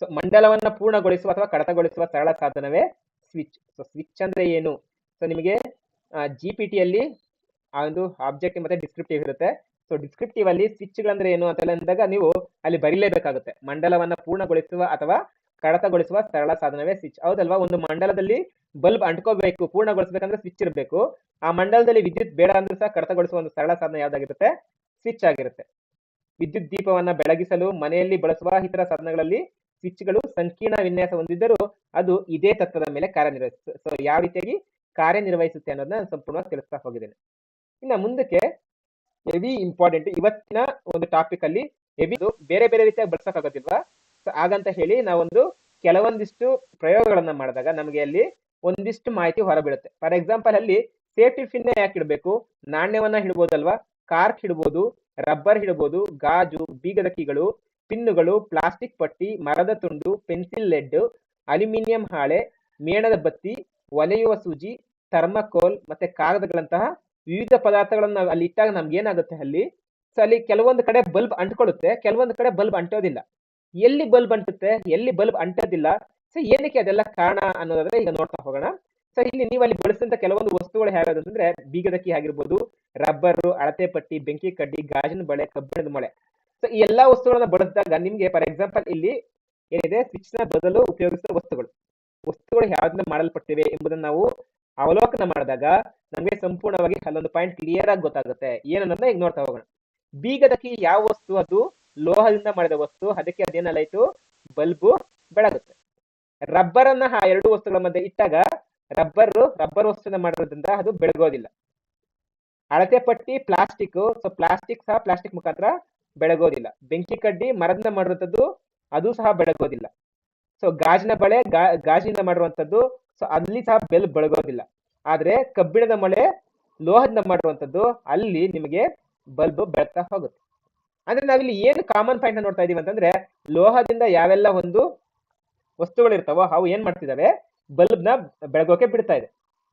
ಸೊ ಮಂಡಲವನ್ನ ಪೂರ್ಣಗೊಳಿಸುವ ಅಥವಾ ಕಡತಗೊಳಿಸುವ ಸರಳ ಸಾಧನವೇ ಸ್ವಿಚ್ ಸೊ ಸ್ವಿಚ್ ಅಂದ್ರೆ ಏನು? ಸೊ ನಿಮಗೆ ಜಿ ಪಿ ಟಿಯಲ್ಲಿ ಆ ಒಂದು ಆಬ್ಜೆಕ್ಟ್ ಮತ್ತೆ ಡಿಸ್ಕ್ರಿಪ್ಟಿವ್ ಇರುತ್ತೆ. ಸೊ ಡಿಸ್ಕ್ರಿಪ್ಟಿವ್ ಅಲ್ಲಿ ಸ್ವಿಚ್ಗಳಂದ್ರೆ ಏನು ಅಂತೆಲ್ಲ ಅಂದಾಗ ನೀವು ಅಲ್ಲಿ ಬರೀಲೇಬೇಕಾಗುತ್ತೆ. ಮಂಡಲವನ್ನ ಪೂರ್ಣಗೊಳಿಸುವ ಅಥವಾ ಕಡತಗೊಳಿಸುವ ಸರಳ ಸಾಧನವೇ ಸ್ವಿಚ್ ಹೌದಲ್ವಾ? ಒಂದು ಮಂಡಲದಲ್ಲಿ ಬಲ್ಬ್ ಅಂಟ್ಕೋಬೇಕು, ಪೂರ್ಣಗೊಳಿಸಬೇಕಂದ್ರೆ ಸ್ವಿಚ್ ಇರಬೇಕು. ಆ ಮಂಡಲದಲ್ಲಿ ವಿದ್ಯುತ್ ಬೇಡ ಅಂದ್ರೆ ಸಹ ಕಡತಗೊಳಿಸುವ ಒಂದು ಸರಳ ಸಾಧನ ಯಾವ್ದಾಗಿರುತ್ತೆ? ಸ್ವಿಚ್ ಆಗಿರುತ್ತೆ. ವಿದ್ಯುತ್ ದೀಪವನ್ನ ಬೆಳಗಿಸಲು, ಮನೆಯಲ್ಲಿ ಬಳಸುವ ಇತರ ಸಾಧನಗಳಲ್ಲಿ ಸ್ವಿಚ್ಗಳು ಸಂಕೀರ್ಣ ವಿನ್ಯಾಸ ಹೊಂದಿದ್ದರೂ ಅದು ಇದೇ ತತ್ವದ ಮೇಲೆ ಕಾರ್ಯನಿರ್ವಹಿಸುತ್ತೆ. ಸೊ ಯಾವ ರೀತಿಯಾಗಿ ಕಾರ್ಯನಿರ್ವಹಿಸುತ್ತೆ ಅನ್ನೋದನ್ನ ನಾನು ಸಂಪೂರ್ಣವಾಗಿ ತಿಳಿಸ್ತಾ ಹೋಗಿದ್ದೇನೆ. ಇನ್ನ ಮುಂದಕ್ಕೆ ಹೆವಿ ಇಂಪಾರ್ಟೆಂಟ್ ಇವತ್ತಿನ ಒಂದು ಟಾಪಿಕ್ ಅಲ್ಲಿ ಹೆವಿ ಬೇರೆ ಬೇರೆ ರೀತಿಯಾಗಿ ಬಳಸಕ್ಕಾಗೋದಿಲ್ವಾ? ಹಾಗಂತ ಹೇಳಿ ನಾವೊಂದು ಕೆಲವೊಂದಿಷ್ಟು ಪ್ರಯೋಗಗಳನ್ನ ಮಾಡಿದಾಗ ನಮಗೆ ಅಲ್ಲಿ ಒಂದಿಷ್ಟು ಮಾಹಿತಿ ಹೊರಬೀಳುತ್ತೆ ಫಾರ್ ಎಕ್ಸಾಂಪಲ್ ಅಲ್ಲಿ ಸೇಫ್ಟಿ ಪಿನ್ ಯಾಕೆ ಇಡಬೇಕು? ನಾಣ್ಯವನ್ನ ಹಿಡ್ಬೋದಲ್ವಾ? ಕಾರ್ಕ್ ಹಿಡ್ಬೋದು, ರಬ್ಬರ್ ಹಿಡ್ಬೋದು, ಗಾಜು, ಬೀಗದ ಕೀಗಳು, ಪಿನ್ನುಗಳು, ಪ್ಲಾಸ್ಟಿಕ್ ಪಟ್ಟಿ, ಮರದ ತುಂಡು, ಪೆನ್ಸಿಲ್ ಲೆಡ್, ಅಲ್ಯೂಮಿನಿಯಂ ಹಾಳೆ, ಮೇಣದ ಬತ್ತಿ, ಒಲೆಯುವ ಸೂಜಿ, ಥರ್ಮಕೋಲ್ ಮತ್ತೆ ಕಾಗದಗಳಂತಹ ವಿವಿಧ ಪದಾರ್ಥಗಳನ್ನ ಅಲ್ಲಿ ಇಟ್ಟಾಗ ನಮ್ಗೆ ಏನಾಗುತ್ತೆ ಅಲ್ಲಿ? ಸೊ ಅಲ್ಲಿ ಕೆಲವೊಂದು ಕಡೆ ಬಲ್ಬ್ ಅಂಟ್ಕೊಳ್ಳುತ್ತೆ, ಕೆಲವೊಂದು ಕಡೆ ಬಲ್ಬ್ ಅಂಟೋದಿಲ್ಲ. ಎಲ್ಲಿ ಬಲ್ಬ್ ಅಂಟುತ್ತೆ, ಎಲ್ಲಿ ಬಲ್ಬ್ ಅಂಟೋದಿಲ್ಲ. ಸೊ ಏನಕ್ಕೆ ಅದೆಲ್ಲ ಕಾರಣ ಅನ್ನೋದಾದ್ರೆ ಈಗ ನೋಡ್ತಾ ಹೋಗೋಣ. ಸೊ ಇಲ್ಲಿ ನೀವು ಅಲ್ಲಿ ಬಳಸಿದಂತ ಕೆಲವೊಂದು ವಸ್ತುಗಳು ಯಾವ್ಯಾವ್ದು ಅಂದ್ರೆ ಬೀಗದ ಕೀ ಆಗಿರ್ಬೋದು, ರಬ್ಬರ್, ಅಳತೆ ಪಟ್ಟಿ, ಬೆಂಕಿ ಕಡ್ಡಿ, ಗಾಜಿನ ಬಳೆ, ಕಬ್ಬಿಣದ ಮೊಳೆ. ಸೊ ಈ ಎಲ್ಲಾ ವಸ್ತುಗಳನ್ನ ಬಳಸಿದಾಗ ನಿಮ್ಗೆ ಫಾರ್ ಎಕ್ಸಾಂಪಲ್ ಇಲ್ಲಿ ಏನಿದೆ ಸ್ವಿಚ್ನ ಬದಲು ಉಪಯೋಗಿಸುವ ವಸ್ತುಗಳು. ವಸ್ತುಗಳು ಯಾವ್ದನ್ನ ಮಾಡಲ್ಪಟ್ಟಿವೆ ಎಂಬುದನ್ನ ನಾವು ಅವಲೋಕನ ಮಾಡಿದಾಗ ನಮಗೆ ಸಂಪೂರ್ಣವಾಗಿ ಅಲ್ಲೊಂದು ಪಾಯಿಂಟ್ ಕ್ಲಿಯರ್ ಆಗಿ ಗೊತ್ತಾಗುತ್ತೆ. ಏನನ್ನೋದನ್ನ ಈಗ ನೋಡ್ತಾ ಹೋಗೋಣ. ಬೀಗದಕ್ಕಿ ಯಾವ ವಸ್ತು ಅದು? ಲೋಹದಿಂದ ಮಾಡಿದ ವಸ್ತು, ಅದಕ್ಕೆ ಅದೇನಲ್ಲಾಯ್ತು ಬಲ್ಬು ಬೆಳಗುತ್ತೆ. ರಬ್ಬರ್ ಅನ್ನ ಆ ಎರಡು ವಸ್ತುಗಳ ಮಧ್ಯೆ ಇಟ್ಟಾಗ ರಬ್ಬರ್ ರಬ್ಬರ್ ವಸ್ತುನ ಮಾಡಿರೋದ್ರಿಂದ ಅದು ಬೆಳಗೋದಿಲ್ಲ. ಅಳತೆ ಪಟ್ಟಿ ಪ್ಲಾಸ್ಟಿಕ್ ಸೊ ಪ್ಲಾಸ್ಟಿಕ್ ಸಹ ಪ್ಲಾಸ್ಟಿಕ್ ಮುಖಾಂತರ ಬೆಳಗೋದಿಲ್ಲ. ಬೆಂಕಿ ಕಡ್ಡಿ ಮರದಿಂದ ಮಾಡಿರುವಂಥದ್ದು ಅದು ಸಹ ಬೆಳಗೋದಿಲ್ಲ. ಸೊ ಗಾಜಿನ ಬಳೆ ಗಾಜಿನಿಂದ ಮಾಡಿರುವಂಥದ್ದು ಸೊ ಅಲ್ಲಿ ಸಹ ಬೆಲ್ ಬೆಳಗೋದಿಲ್ಲ. ಆದ್ರೆ ಕಬ್ಬಿಣದ ಮಳೆ ಲೋಹದಿಂದ ಮಾಡಿರುವಂಥದ್ದು, ಅಲ್ಲಿ ನಿಮಗೆ ಬಲ್ಬ್ ಬೆಳಗ್ತಾ ಹೋಗುತ್ತೆ. ಅಂದ್ರೆ ನಾವಿಲ್ಲಿ ಏನು ಕಾಮನ್ ಪಾಯಿಂಟ್ ನೋಡ್ತಾ ಇದೀವಿ ಅಂತಂದ್ರೆ, ಲೋಹದಿಂದ ಯಾವೆಲ್ಲ ಒಂದು ವಸ್ತುಗಳು ಇರ್ತಾವೋ ಅವು ಏನ್ ಮಾಡ್ತಿದಾವೆ ಬಲ್ಬ್ನ ಬೆಳಗೋಕೆ ಬಿಡ್ತಾ ಇದೆ.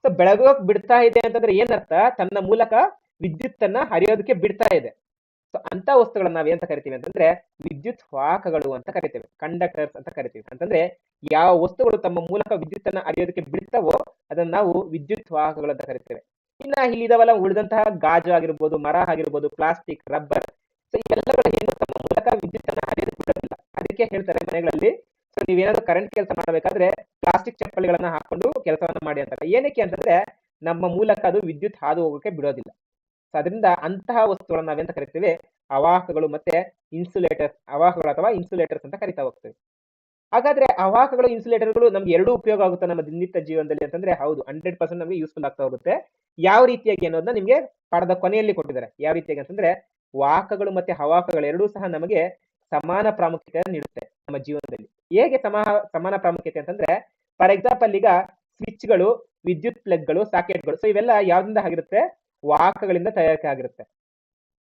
ಸೊ ಬೆಳಗೋಕ್ ಬಿಡ್ತಾ ಇದೆ ಅಂತಂದ್ರೆ ಏನರ್ಥ? ತನ್ನ ಮೂಲಕ ವಿದ್ಯುತ್ತನ್ನ ಹರಿಯೋದಕ್ಕೆ ಬಿಡ್ತಾ ಇದೆ. ಸೊ ಅಂತ ವಸ್ತುಗಳನ್ನ ನಾವ್ ಏನ್ ಕರಿತೀವಿ ಅಂತಂದ್ರೆ, ವಿದ್ಯುತ್ ವಾಹಕಗಳು ಅಂತ ಕರಿತೇವೆ. ಕಂಡಕ್ಟರ್ಸ್ ಅಂತ ಕರಿತೀವಿ. ಅಂತಂದ್ರೆ ಯಾವ ವಸ್ತುಗಳು ತಮ್ಮ ಮೂಲಕ ವಿದ್ಯುತ್ತನ್ನ ಹರಿಯೋದಕ್ಕೆ ಬಿಡ್ತಾವೋ ಅದನ್ನ ನಾವು ವಿದ್ಯುತ್ ವಾಹಕಗಳು ಅಂತ ಕರಿತೇವೆ. ಇನ್ನ ಇಲ್ಲಿ ಇದಾವಲ್ಲ ಉಳಿದಂತಹ ಗಾಜು ಆಗಿರ್ಬೋದು, ಮರ ಆಗಿರ್ಬೋದು ಪ್ಲಾಸ್ಟಿಕ್ ರಬ್ಬರ್ ತಮ್ಮ ಮೂಲಕ ವಿದ್ಯುತ್ತನ್ನ ಹರಿದು ಬಿಡೋದಿಲ್ಲ. ಅದಕ್ಕೆ ಹೇಳ್ತಾರೆ ಮನೆಗಳಲ್ಲಿ. ಸೊ ನೀವೇನಾದ್ರೂ ಕರೆಂಟ್ ಕೆಲಸ ಮಾಡಬೇಕಾದ್ರೆ ಪ್ಲಾಸ್ಟಿಕ್ ಚಪ್ಪಲಿಗಳನ್ನ ಹಾಕೊಂಡು ಕೆಲಸವನ್ನ ಮಾಡಿ ಅಂತಾರೆ ಏನಕ್ಕೆ ಅಂತಂದ್ರೆ ನಮ್ಮ ಮೂಲಕ ಅದು ವಿದ್ಯುತ್ ಹಾದು ಹೋಗೋಕೆ ಬಿಡೋದಿಲ್ಲ. ಸೊ ಅದರಿಂದ ಅಂತಹ ವಸ್ತುಗಳನ್ನ ನಾವೆಂತ ಕರಿತೇವೆ? ಅವಾಹಕಗಳು ಮತ್ತೆ ಇನ್ಸುಲೇಟರ್ಸ್ ಅವಾಹಕಗಳು ಅಥವಾ ಇನ್ಸುಲೇಟರ್ಸ್ ಅಂತ ಕರಿತಾ ಹೋಗ್ತೇವೆ. ಹಾಗಾದ್ರೆ ಅವಾಹಕಗಳು ಇನ್ಸುಲೇಟರ್ಗಳು ನಮ್ಗೆ ಎರಡು ಉಪಯೋಗ ಆಗುತ್ತೆ ನಮ್ಮ ದಿನನಿತ್ಯ ಜೀವನದಲ್ಲಿ ಅಂತಂದ್ರೆ ಹೌದು ಹಂಡ್ರೆಡ್ ಪರ್ಸೆಂಟ್ ನಮಗೆ ಯೂಸ್ಫುಲ್ ಆಗ್ತಾ ಹೋಗುತ್ತೆ. ಯಾವ ರೀತಿಯಾಗಿ ಅನ್ನೋದನ್ನ ನಿಮ್ಗೆ ಪಾಠದ ಕೊನೆಯಲ್ಲಿ ಕೊಟ್ಟಿದ್ದಾರೆ. ಯಾವ ರೀತಿಯಾಗಿ ಅಂತಂದ್ರೆ ವಾಹಕಗಳು ಮತ್ತೆ ಹವಾಕಗಳು ಎರಡೂ ಸಹ ನಮಗೆ ಸಮಾನ ಪ್ರಾಮುಖ್ಯತೆ ನೀಡುತ್ತೆ ನಮ್ಮ ಜೀವನದಲ್ಲಿ. ಹೇಗೆ ಸಮ, ಸಮಾನ ಪ್ರಾಮುಖ್ಯತೆ ಅಂತಂದ್ರೆ ಫಾರ್ ಎಕ್ಸಾಂಪಲ್ ಈಗ ಸ್ವಿಚ್ಗಳು, ವಿದ್ಯುತ್ ಪ್ಲಗ್ಗಳು, ಸಾಕೆಟ್ಗಳು ಸೊ ಇವೆಲ್ಲ ಯಾವ್ದಿಂದ ಆಗಿರುತ್ತೆ? ವಾಹಕಗಳಿಂದ ತಯಾರಿಕೆ ಆಗಿರುತ್ತೆ.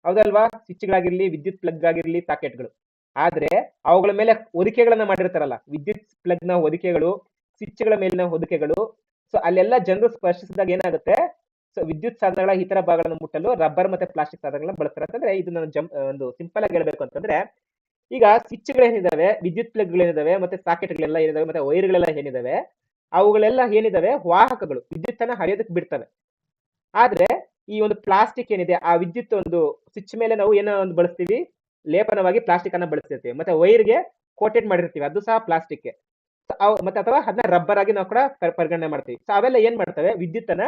ಹೌದಲ್ವಾ? ಸ್ವಿಚ್ಗಳಾಗಿರ್ಲಿ, ವಿದ್ಯುತ್ ಪ್ಲಗ್ ಆಗಿರ್ಲಿ ಸಾಕೆಟ್ಗಳು. ಆದ್ರೆ ಅವುಗಳ ಮೇಲೆ ಹೊದಿಕೆಗಳನ್ನ ಮಾಡಿರ್ತಾರಲ್ಲ, ವಿದ್ಯುತ್ ಪ್ಲಗ್ನ ಹೊದಿಕೆಗಳು, ಸ್ವಿಚ್ಗಳ ಮೇಲಿನ ಹೊದಿಕೆಗಳು ಸೊ ಅಲ್ಲೆಲ್ಲ ಜನರು ಸ್ಪರ್ಶಿಸಿದಾಗ ಏನಾಗುತ್ತೆ? ವಿದ್ಯುತ್ ಸಾಧನಗಳ ಇತರ ಭಾಗಗಳನ್ನು ಮುಟ್ಟಲು ರಬ್ಬರ್ ಮತ್ತೆ ಪ್ಲಾಸ್ಟಿಕ್ ಸಾಧನಗಳನ್ನ ಬಳಸ್ತಾರೆ. ಅಂತಂದ್ರೆ ಇದು ನಾನು ಜಂಪ್ ಒಂದು ಸಿಂಪಲ್ ಆಗಿ ಹೇಳ್ಬೇಕು ಅಂತಂದ್ರೆ, ಈಗ ಸ್ವಿಚ್ಗಳು ಏನಿದಾವೆ? ವಿದ್ಯುತ್ ಪ್ಲಗ್ಗಳು ಏನಿದಾವೆ? ಮತ್ತೆ ಸಾಕೆಟ್ಗಳೆಲ್ಲ ಏನಿದಾವೆ? ಮತ್ತೆ ವೈರ್ಗಳೆಲ್ಲ ಏನಿದಾವೆ? ಅವುಗಳೆಲ್ಲ ಏನಿದಾವೆ? ವಾಹಕಗಳು. ವಿದ್ಯುತ್ ಅನ್ನ ಹರಿಯೋದಕ್ಕೆ ಬಿಡ್ತವೆ. ಆದ್ರೆ ಈ ಒಂದು ಪ್ಲಾಸ್ಟಿಕ್ ಏನಿದೆ, ಆ ವಿದ್ಯುತ್ ಒಂದು ಸ್ವಿಚ್ ಮೇಲೆ ನಾವು ಏನೋ ಒಂದು ಬಳಸ್ತೀವಿ? ಲೇಪನವಾಗಿ ಪ್ಲಾಸ್ಟಿಕ್ ಅನ್ನ ಬಳಸ್ತಿರ್ತೀವಿ. ಮತ್ತೆ ವೈರ್ಗೆ ಕೋಟೆಡ್ ಮಾಡಿರ್ತೀವಿ. ಅದು ಸಹ ಪ್ಲಾಸ್ಟಿಕ್ ಮತ್ತೆ ಅಥವಾ ಅದನ್ನ ರಬ್ಬರ್ ಆಗಿ ನಾವು ಕೂಡ ಪರ್- ಪರಿಗಣನೆ ಮಾಡ್ತೀವಿ. ಸೊ ಅವೆಲ್ಲ ಏನ್ ಮಾಡ್ತವೆ? ವಿದ್ಯುತ್ತನ್ನ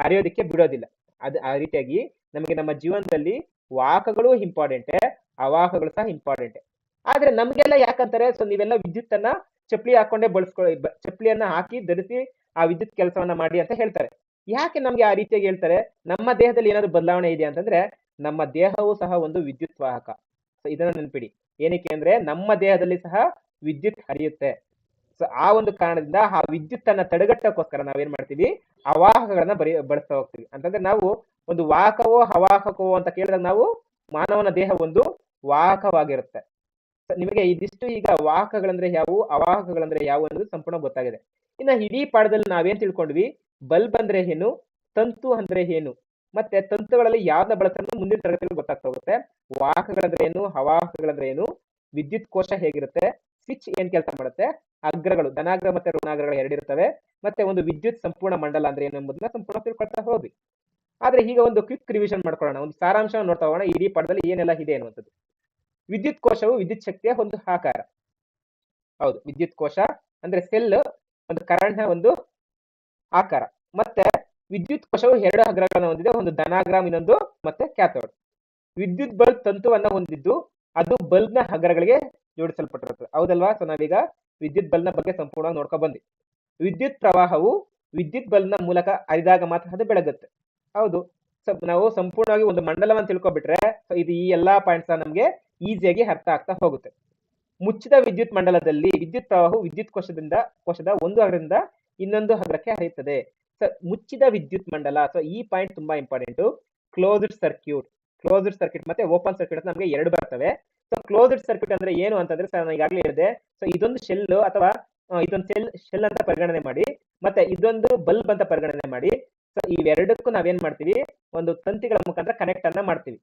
ಹರಿಯೋದಕ್ಕೆ ಬಿಡೋದಿಲ್ಲ. ಅದು ಆ ರೀತಿಯಾಗಿ ನಮಗೆ ನಮ್ಮ ಜೀವನದಲ್ಲಿ ವಾಹಕಗಳು ಇಂಪಾರ್ಟೆಂಟ್ ಅವಾಹಕಗಳು ಸಹ ಇಂಪಾರ್ಟೆಂಟ್ ಆದ್ರೆ ನಮ್ಗೆಲ್ಲ ಯಾಕಂತಾರೆ ಸೊ ನೀವೆಲ್ಲ ವಿದ್ಯುತ್ತನ್ನ ಚಪ್ಪಲಿ ಹಾಕೊಂಡೇ ಬಳಸ್ಕೊಳ್ಳಿ ಚಪ್ಪಲಿಯನ್ನ ಹಾಕಿ ಧರಿಸಿ ಆ ವಿದ್ಯುತ್ ಕೆಲಸವನ್ನ ಮಾಡಿ ಅಂತ ಹೇಳ್ತಾರೆ. ಯಾಕೆ ನಮ್ಗೆ ಆ ರೀತಿಯಾಗಿ ಹೇಳ್ತಾರೆ? ನಮ್ಮ ದೇಹದಲ್ಲಿ ಏನಾದ್ರು ಬದಲಾವಣೆ ಇದೆ ಅಂತಂದ್ರೆ, ನಮ್ಮ ದೇಹವು ಸಹ ಒಂದು ವಿದ್ಯುತ್ ವಾಹಕ. ಸೊ ಇದನ್ನ ನೆನ್ಪಿಡಿ. ಏನಕ್ಕೆ ಅಂದ್ರೆ, ನಮ್ಮ ದೇಹದಲ್ಲಿ ಸಹ ವಿದ್ಯುತ್ ಹರಿಯುತ್ತೆ. ಸೊ ಆ ಒಂದು ಕಾರಣದಿಂದ ಆ ವಿದ್ಯುತ್ ಅನ್ನ ತಡೆಗಟ್ಟಕ್ಕೋಸ್ಕರ ನಾವೇನ್ ಮಾಡ್ತೀವಿ? ಅವಾಹಕಗಳನ್ನ ಬರಿ, ಬಳಸ್ತಾ ಹೋಗ್ತೀವಿ. ಅಂತಂದ್ರೆ ನಾವು ಒಂದು ವಾಹಕವೋ, ಅವಾಹಕವೋ ಅಂತ ಕೇಳಿದಾಗ ನಾವು ಮಾನವನ ದೇಹ ಒಂದು ವಾಹಕವಾಗಿರುತ್ತೆ. ನಿಮಗೆ ಇದಿಷ್ಟು ಈಗ ವಾಹಕಗಳಂದ್ರೆ ಯಾವುವು, ಅವಾಹಕಗಳಂದ್ರೆ ಯಾವುವು ಅನ್ನೋದು ಸಂಪೂರ್ಣ ಗೊತ್ತಾಗಿದೆ. ಇನ್ನ ಇಡೀ ಪಾಠದಲ್ಲಿ ನಾವೇನ್ ತಿಳ್ಕೊಂಡ್ವಿ? ಬಲ್ಬ್ ಅಂದ್ರೆ ಏನು, ತಂತು ಅಂದ್ರೆ ಏನು? ಮತ್ತೆ ತಂತುಗಳಲ್ಲಿ ಯಾವ್ದ ಬಳಸೋದು ಮುಂದಿನ ತರಗತಿಯಲ್ಲಿ ಗೊತ್ತಾಗ್ತಾ ಹೋಗುತ್ತೆ. ವಾಹಕಗಳಂದ್ರೆ ಏನು, ಅವಾಹಕಗಳಂದ್ರೆ ಏನು, ವಿದ್ಯುತ್ ಕೋಶ ಹೇಗಿರುತ್ತೆ, ಸ್ವಿಚ್ ಏನ್ ಕೆಲಸ ಮಾಡುತ್ತೆ? ಅಗ್ರಗಳು, ಧನಾಗ್ರ ಮತ್ತೆ ಋಣಾಗ್ರಗಳು ಎರಡಿರ್ತವೆ ಮತ್ತೆ ಒಂದು ವಿದ್ಯುತ್ ಸಂಪೂರ್ಣ ಮಂಡಲ ಅಂದ್ರೆ ಏನು ಎಂಬುದನ್ನ ಸಂಪೂರ್ಣ ತಿಳ್ಕೊಳ್ತಾ ಹೋದ್ವಿ. ಆದ್ರೆ ಈಗ ಒಂದು ಕ್ವಿಕ್ ರಿವಿಷನ್ ಮಾಡ್ಕೊಳ್ಳೋಣ. ಒಂದು ಸಾರಾಂಶ ನೋಡ್ತಾ ಹೋಗೋಣ. ಇಡೀ ಪಡದಲ್ಲಿ ಏನೆಲ್ಲ ಇದೆ ಅನ್ನುವಂಥದ್ದು. ವಿದ್ಯುತ್ ಕೋಶವು ವಿದ್ಯುತ್ ಶಕ್ತಿಯ ಒಂದು ಆಕಾರ. ಹೌದು, ವಿದ್ಯುತ್ ಕೋಶ ಅಂದ್ರೆ ಸೆಲ್ ಒಂದು ಕರೆಂಟ್ನ ಒಂದು ಆಕಾರ. ಮತ್ತೆ ವಿದ್ಯುತ್ ಕೋಶವು ಎರಡು ಅಗ್ರಗಳನ್ನು ಹೊಂದಿದೆ. ಒಂದು ಧನಾಗ್ರಾಮ್ ಇನ್ನೊಂದು ಮತ್ತೆ ಕ್ಯಾಥೋಡ್ ವಿದ್ಯುತ್ ಬಲ್ಬ್ ತಂತುವನ್ನ ಹೊಂದಿದ್ದು ಅದು ಬಲ್ಬ್ನ ಅಗ್ರಗಳಿಗೆ ಜೋಡಿಸಲ್ಪಟ್ಟಿರುತ್ತೆ ಹೌದಲ್ವಾ? ಸೊ ನಾವೀಗ ವಿದ್ಯುತ್ ಬಲ್ಬ್ನ ಬಗ್ಗೆ ಸಂಪೂರ್ಣವಾಗಿ ನೋಡ್ಕೊಂಡ್ ಬಂದ್ವಿ. ವಿದ್ಯುತ್ ಪ್ರವಾಹವು ವಿದ್ಯುತ್ ಬಲ್ಬ್ನ ಮೂಲಕ ಹರಿದಾಗ ಮಾತ್ರ ಅದು ಬೆಳಗುತ್ತೆ. ಹೌದು. ನಾವು ಸಂಪೂರ್ಣವಾಗಿ ಒಂದು ಮಂಡಲವನ್ನು ತಿಳ್ಕೊಬಿಟ್ರೆ ಇದು ಈ ಎಲ್ಲಾ ಪಾಯಿಂಟ್ಸ್ ನಮಗೆ ಈಸಿಯಾಗಿ ಅರ್ಥ ಆಗ್ತಾ ಹೋಗುತ್ತೆ. ಮುಚ್ಚಿದ ವಿದ್ಯುತ್ ಮಂಡಲದಲ್ಲಿ ವಿದ್ಯುತ್ ಪ್ರವಾಹವು ವಿದ್ಯುತ್ ಕೋಶದಿಂದ, ಕೋಶದ ಒಂದು ಅಗ್ರದಿಂದ ಇನ್ನೊಂದು ಅಗ್ರಕ್ಕೆ ಹರಿಯುತ್ತದೆ. ಸೊ ಮುಚ್ಚಿದ ವಿದ್ಯುತ್ ಮಂಡಲ ಸೊ ಈ ಪಾಯಿಂಟ್ ತುಂಬಾ important closed circuit closed circuit ಮತ್ತೆ ಓಪನ್ ಸರ್ಕ್ಯೂಟ್ ನಮಗೆ ಎರಡು ಬರ್ತವೆ. ಸೊ ಕ್ಲೋಸ್ಡ್ ಸರ್ಕ್ಯೂಟ್ ಅಂದ್ರೆ ಏನು ಅಂತಂದ್ರೆ ಸರ್ ನಾನು ಈಗಾಗಲೇ ಹೇಳಿದೆ. ಸೊ ಇದೊಂದು ಶೆಲ್ ಅಥವಾ ಇದೊಂದು ಸೆಲ್ ಶೆಲ್ ಅಂತ ಪರಿಗಣನೆ ಮಾಡಿ, ಮತ್ತೆ ಇದೊಂದು ಬಲ್ಬ್ ಅಂತ ಪರಿಗಣನೆ ಮಾಡಿ. ಸೊ ಇವೆರಡಕ್ಕೂ ನಾವೇನ್ ಮಾಡ್ತೀವಿ? ಒಂದು ತಂತಿಗಳ ಮುಖಾಂತರ ಕನೆಕ್ಟ್ ಅನ್ನ ಮಾಡ್ತೀವಿ.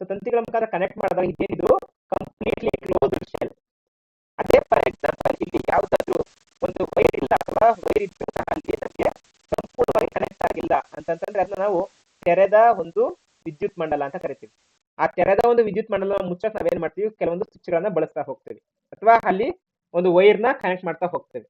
ಸೊ ತಂತಿಗಳ ಮುಖಾಂತರ ಕನೆಕ್ಟ್ ಮಾಡಿದಾಗ ಇದೇನಿದು? ಕಂಪ್ಲೀಟ್ಲಿ ಕ್ಲೋಸ್ ಶೆಲ್ ಅದೇ ಫಾರ್ ಎಕ್ಸಾಂಪಲ್ ಇಲ್ಲಿ ಯಾವ್ದಾದ್ರು ಒಂದು ವೈರ್ ಇಲ್ಲ ಅಥವಾ ವೈರ್ ಸಹ ಅಲ್ಲಿ ನಮಗೆ ಸಂಪೂರ್ಣವಾಗಿ ಕನೆಕ್ಟ್ ಆಗಿಲ್ಲ ಅಂತಂತಂದ್ರೆ ಅದನ್ನ ನಾವು ತೆರೆದ ಒಂದು ವಿದ್ಯುತ್ ಮಂಡಲ ಅಂತ ಕರಿತೀವಿ. ಆ ತೆರೆದ ಒಂದು ವಿದ್ಯುತ್ ಮಂಡಲ ಮುಚ್ಚಕ್ ನಾವೇನ್ ಮಾಡ್ತೀವಿ? ಕೆಲವೊಂದು ಸ್ವಿಚ್ ಗಳನ್ನ ಬಳಸ್ತಾ ಹೋಗ್ತೀವಿ. ಅಥವಾ ಅಲ್ಲಿ ಒಂದು ವೈರ್ನ ಕನೆಕ್ಟ್ ಮಾಡ್ತಾ ಹೋಗ್ತೇವೆ.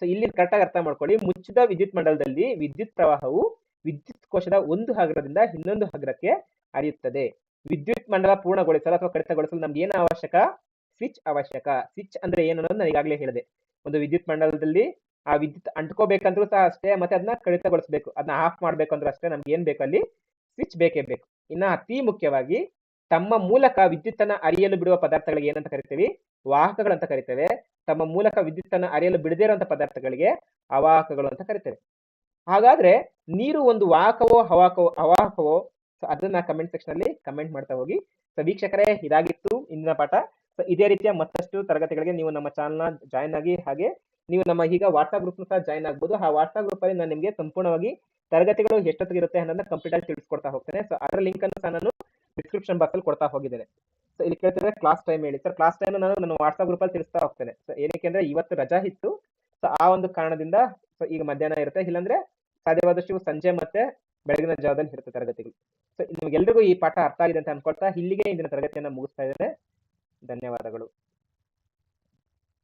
ಸೊ ಇಲ್ಲಿ ಕರೆಕ್ಟಾಗಿ ಅರ್ಥ ಮಾಡ್ಕೊಳ್ಳಿ. ಮುಚ್ಚಿದ ವಿದ್ಯುತ್ ಮಂಡಲದಲ್ಲಿ ವಿದ್ಯುತ್ ಪ್ರವಾಹವು ವಿದ್ಯುತ್ ಕೋಶದ ಒಂದು ಹಗ್ರದಿಂದ ಇನ್ನೊಂದು ಹಗ್ರಕ್ಕೆ ಹರಿಯುತ್ತದೆ. ವಿದ್ಯುತ್ ಮಂಡಲ ಪೂರ್ಣಗೊಳಿಸಲು ಅಥವಾ ಕಡಿತಗೊಳಿಸಲು ನಮ್ಗೆ ಏನು ಅವಶ್ಯಕ? ಸ್ವಿಚ್ ಅವಶ್ಯಕ. ಸ್ವಿಚ್ ಅಂದ್ರೆ ಏನು ಅನ್ನೋದು ನಾನು ಈಗಾಗಲೇ ಹೇಳಿದೆ. ಒಂದು ವಿದ್ಯುತ್ ಮಂಡಲದಲ್ಲಿ ಆ ವಿದ್ಯುತ್ ಅಂಟ್ಕೋಬೇಕಂದ್ರೂ ಸಹ ಅಷ್ಟೇ, ಮತ್ತೆ ಅದನ್ನ ಕಡಿತಗೊಳಿಸಬೇಕು. ಅದನ್ನ ಆಫ್ ಮಾಡ್ಬೇಕಂದ್ರೆ ಅಷ್ಟೇ ನಮ್ಗೆ ಏನ್ ಬೇಕು ಅಲ್ಲಿ? ಸ್ವಿಚ್ ಬೇಕೇ ಬೇಕು. ಇನ್ನ ಅತಿ ಮುಖ್ಯವಾಗಿ ತಮ್ಮ ಮೂಲಕ ವಿದ್ಯುತ್ತನ್ನ ಅರಿಯಲು ಬಿಡುವ ಪದಾರ್ಥಗಳಿಗೆ ಏನಂತ ಕರಿತೀವಿ? ವಾಹಕಗಳಂತ ಕರಿತೇವೆ. ತಮ್ಮ ಮೂಲಕ ವಿದ್ಯುತ್ತನ್ನ ಅರಿಯಲು ಬಿಡದೇ ಇರುವಂತಹ ಪದಾರ್ಥಗಳಿಗೆ ಅವಾಹಕಗಳು ಅಂತ ಕರಿತೇವೆ. ಹಾಗಾದ್ರೆ ನೀರು ಒಂದು ವಾಹಕವೋ, ಹವಾಕವೋ, ಅವಾಹಕವೋ, ಸೊ ಅದನ್ನ ಕಮೆಂಟ್ ಸೆಕ್ಷನ್ ಅಲ್ಲಿ ಕಮೆಂಟ್ ಮಾಡ್ತಾ ಹೋಗಿ. ಸೊ ವೀಕ್ಷಕರೇ, ಇದಾಗಿತ್ತು ಇಂದಿನ ಪಾಠ. ಸೊ ಇದೇ ರೀತಿಯ ಮತ್ತಷ್ಟು ತರಗತಿಗಳಿಗೆ ನೀವು ನಮ್ಮ ಚಾನಲ್ನ ಜಾಯ್ನ್ ಆಗಿ ಹಾಗೆ ನೀವು ನಮ್ಮ ಈಗ ವಾಟ್ಸಾಪ್ ಗ್ರೂಪ್ನ ಸಹ ಜಾಯ್ನ್ ಆಗ್ಬೋದು. ಆ ವಾಟ್ಸಾಪ್ ಗ್ರೂಪ್ ಅಲ್ಲಿ ನಾನು ನಿಮಗೆ ಸಂಪೂರ್ಣವಾಗಿ ತರಗತಿಗಳು ಎಷ್ಟೊತ್ತಿಗೆ ಇರುತ್ತೆ ಅನ್ನೋದನ್ನ ಕಂಪ್ಲೀಟ್ ಆಗಿ ತಿಳಿಸ್ಕೊಡ್ತಾ ಹೋಗ್ತೇನೆ. ಸೊ ಅದರ ಲಿಂಕ್ ಅನ್ನು ನಾನು ಡಿಸ್ಕ್ರಿಪ್ಷನ್ ಬಾಕ್ಸ್ ಅಲ್ಲಿ ಕೊಡ್ತಾ ಹೋಗಿದ್ದೇನೆ. ಸೊ ಇಲ್ಲಿ ಕೇಳ್ತಿದ್ರೆ ಕ್ಲಾಸ್ ಟೈಮ್ ಹೇಳಿ. ಸರ್ ಕ್ಲಾಸ್ ಟೈಮ್ ನಾನು ನನ್ನ ವಾಟ್ಸ್ಆಪ್ ಗ್ರೂಪ್ ಅಲ್ಲಿ ತಿಳಿಸ್ತಾ ಹೋಗ್ತೇನೆ. ಸೊ ಏನಕ್ಕೆ ಅಂದ್ರೆ ಇವತ್ತು ರಜಾ ಇತ್ತು. ಸೊ ಆ ಒಂದು ಕಾರಣದಿಂದ ಸೊ ಈಗ ಮಧ್ಯಾಹ್ನ ಇರುತ್ತೆ. ಇಲ್ಲಾಂದ್ರೆ ಸಾಧ್ಯವಾದಷ್ಟು ಸಂಜೆ ಮತ್ತೆ ಬೆಳಗಿನ ಜಾವದಲ್ಲಿ ಇರುತ್ತೆ ತರಗತಿಗಳು. ಸೊ ನಿಮ್ಗೆಲ್ರಿಗೂ ಈ ಪಾಠ ಅರ್ಥ ಆಗಿದೆ ಅಂತ ಅನ್ಕೊಳ್ತಾ ಇಲ್ಲಿಗೆ ಇಂದಿನ ತರಗತಿಯನ್ನ ಮುಗಿಸ್ತಾ ಇದ್ದೇನೆ. ಧನ್ಯವಾದಗಳು.